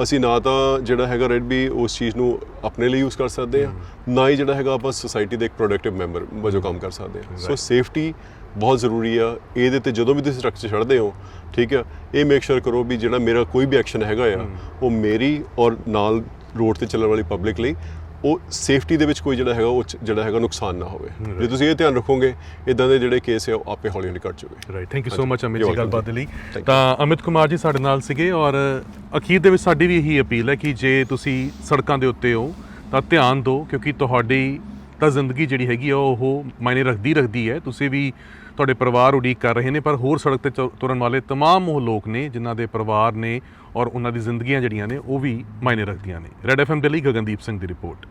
[SPEAKER 1] ਅਸੀਂ ਨਾ ਤਾਂ ਜਿਹੜਾ ਹੈਗਾ ਰੈਡ ਵੀ ਉਸ ਚੀਜ਼ ਨੂੰ ਆਪਣੇ ਲਈ ਯੂਜ਼ ਕਰ ਸਕਦੇ ਹਾਂ ਨਾ ਹੀ ਜਿਹੜਾ ਹੈਗਾ ਆਪਾਂ ਸੋਸਾਇਟੀ ਦੇ ਇੱਕ ਪ੍ਰੋਡਕਟਿਵ ਮੈਂਬਰ ਵਜੋਂ ਕੰਮ ਕਰ ਸਕਦੇ ਹਾਂ। ਸੋ ਸੇਫਟੀ ਬਹੁਤ ਜ਼ਰੂਰੀ ਆ। ਇਹਦੇ ਤੇ ਜਦੋਂ ਵੀ ਤੁਸੀਂ ਟਰੱਕ 'ਚ ਚੜ੍ਹਦੇ ਹੋ ਠੀਕ ਆ ਇਹ ਮੇਕ ਸ਼ੋਰ ਕਰੋ ਵੀ ਜਿਹੜਾ ਮੇਰਾ ਕੋਈ ਵੀ ਐਕਸ਼ਨ ਹੈਗਾ ਆ ਉਹ ਮੇਰੀ ਔਰ ਨਾਲ ਰੋਡ ਤੇ ਚੱਲਣ ਵਾਲੀ ਪਬਲਿਕ ਲਈ ਉਹ ਸੇਫਟੀ ਦੇ ਵਿੱਚ ਕੋਈ ਜਿਹੜਾ ਹੈਗਾ ਉਹ 'ਚ ਜਿਹੜਾ ਹੈਗਾ ਨੁਕਸਾਨ ਨਾ ਹੋਵੇ ਜੇ ਤੁਸੀਂ ਇਹ ਧਿਆਨ ਰੱਖੋਗੇ ਇਦਾਂ ਦੇ ਜਿਹੜੇ ਕੇਸ ਆ ਉਹ ਆਪੇ ਹੌਲੀ ਹੌਲੀ ਘਟ ਜਾਓਗੇ
[SPEAKER 2] ਰਾਈਟ ਥੈਂਕ ਯੂ ਸੋ
[SPEAKER 1] ਹਾਂਜੀ,
[SPEAKER 2] ਮਚ ਅਮਿਤ
[SPEAKER 1] you're
[SPEAKER 2] ਜੀ
[SPEAKER 1] welcome
[SPEAKER 2] ਗੱਲਬਾਤ ਦੇ ਲਈ
[SPEAKER 1] Thank you.
[SPEAKER 2] ਤਾਂ ਅਮਿਤ ਕੁਮਾਰ ਜੀ ਸਾਡੇ ਨਾਲ ਸੀਗੇ ਔਰ ਅਖੀਰ ਦੇ ਵਿੱਚ ਸਾਡੀ ਵੀ ਇਹੀ ਅਪੀਲ ਹੈ ਕਿ ਜੇ ਤੁਸੀਂ ਸੜਕਾਂ ਦੇ ਉੱਤੇ ਹੋ ਤਾਂ ਧਿਆਨ ਦਿਓ ਕਿਉਂਕਿ ਤੁਹਾਡੀ ਤਾਂ ਜ਼ਿੰਦਗੀ ਜਿਹੜੀ ਹੈਗੀ ਆ ਉਹ ਮਾਇਨੇ ਰੱਖਦੀ ਰੱਖਦੀ ਹੈ ਤੁਸੀਂ ਵੀ ਤੁਹਾਡੇ ਪਰਿਵਾਰ ਉਡੀਕ ਕਰ ਰਹੇ ਨੇ ਪਰ ਹੋਰ ਸੜਕ ਤੇ ਤੁ- ਤੁਰਨ ਵਾਲੇ तमाम ਉਹ ਲੋਕ ਨੇ ਜਿਨ੍ਹਾਂ ਦੇ ਪਰਿਵਾਰ ਨੇ ਔਰ ਉਹਨਾਂ ਦੀ ਜ਼ਿੰਦਗੀਆਂ ਜਿਹੜੀਆਂ ਨੇ ਉਹ ਵੀ ਮਾਇਨੇ ਰੱਖਦੀਆਂ ਨੇ। ਰੈਡ ਐਫਐਮ ਦੇ ਲਈ ਗਗਨਦੀਪ ਸਿੰਘ ਦੀ ਰਿਪੋਰਟ।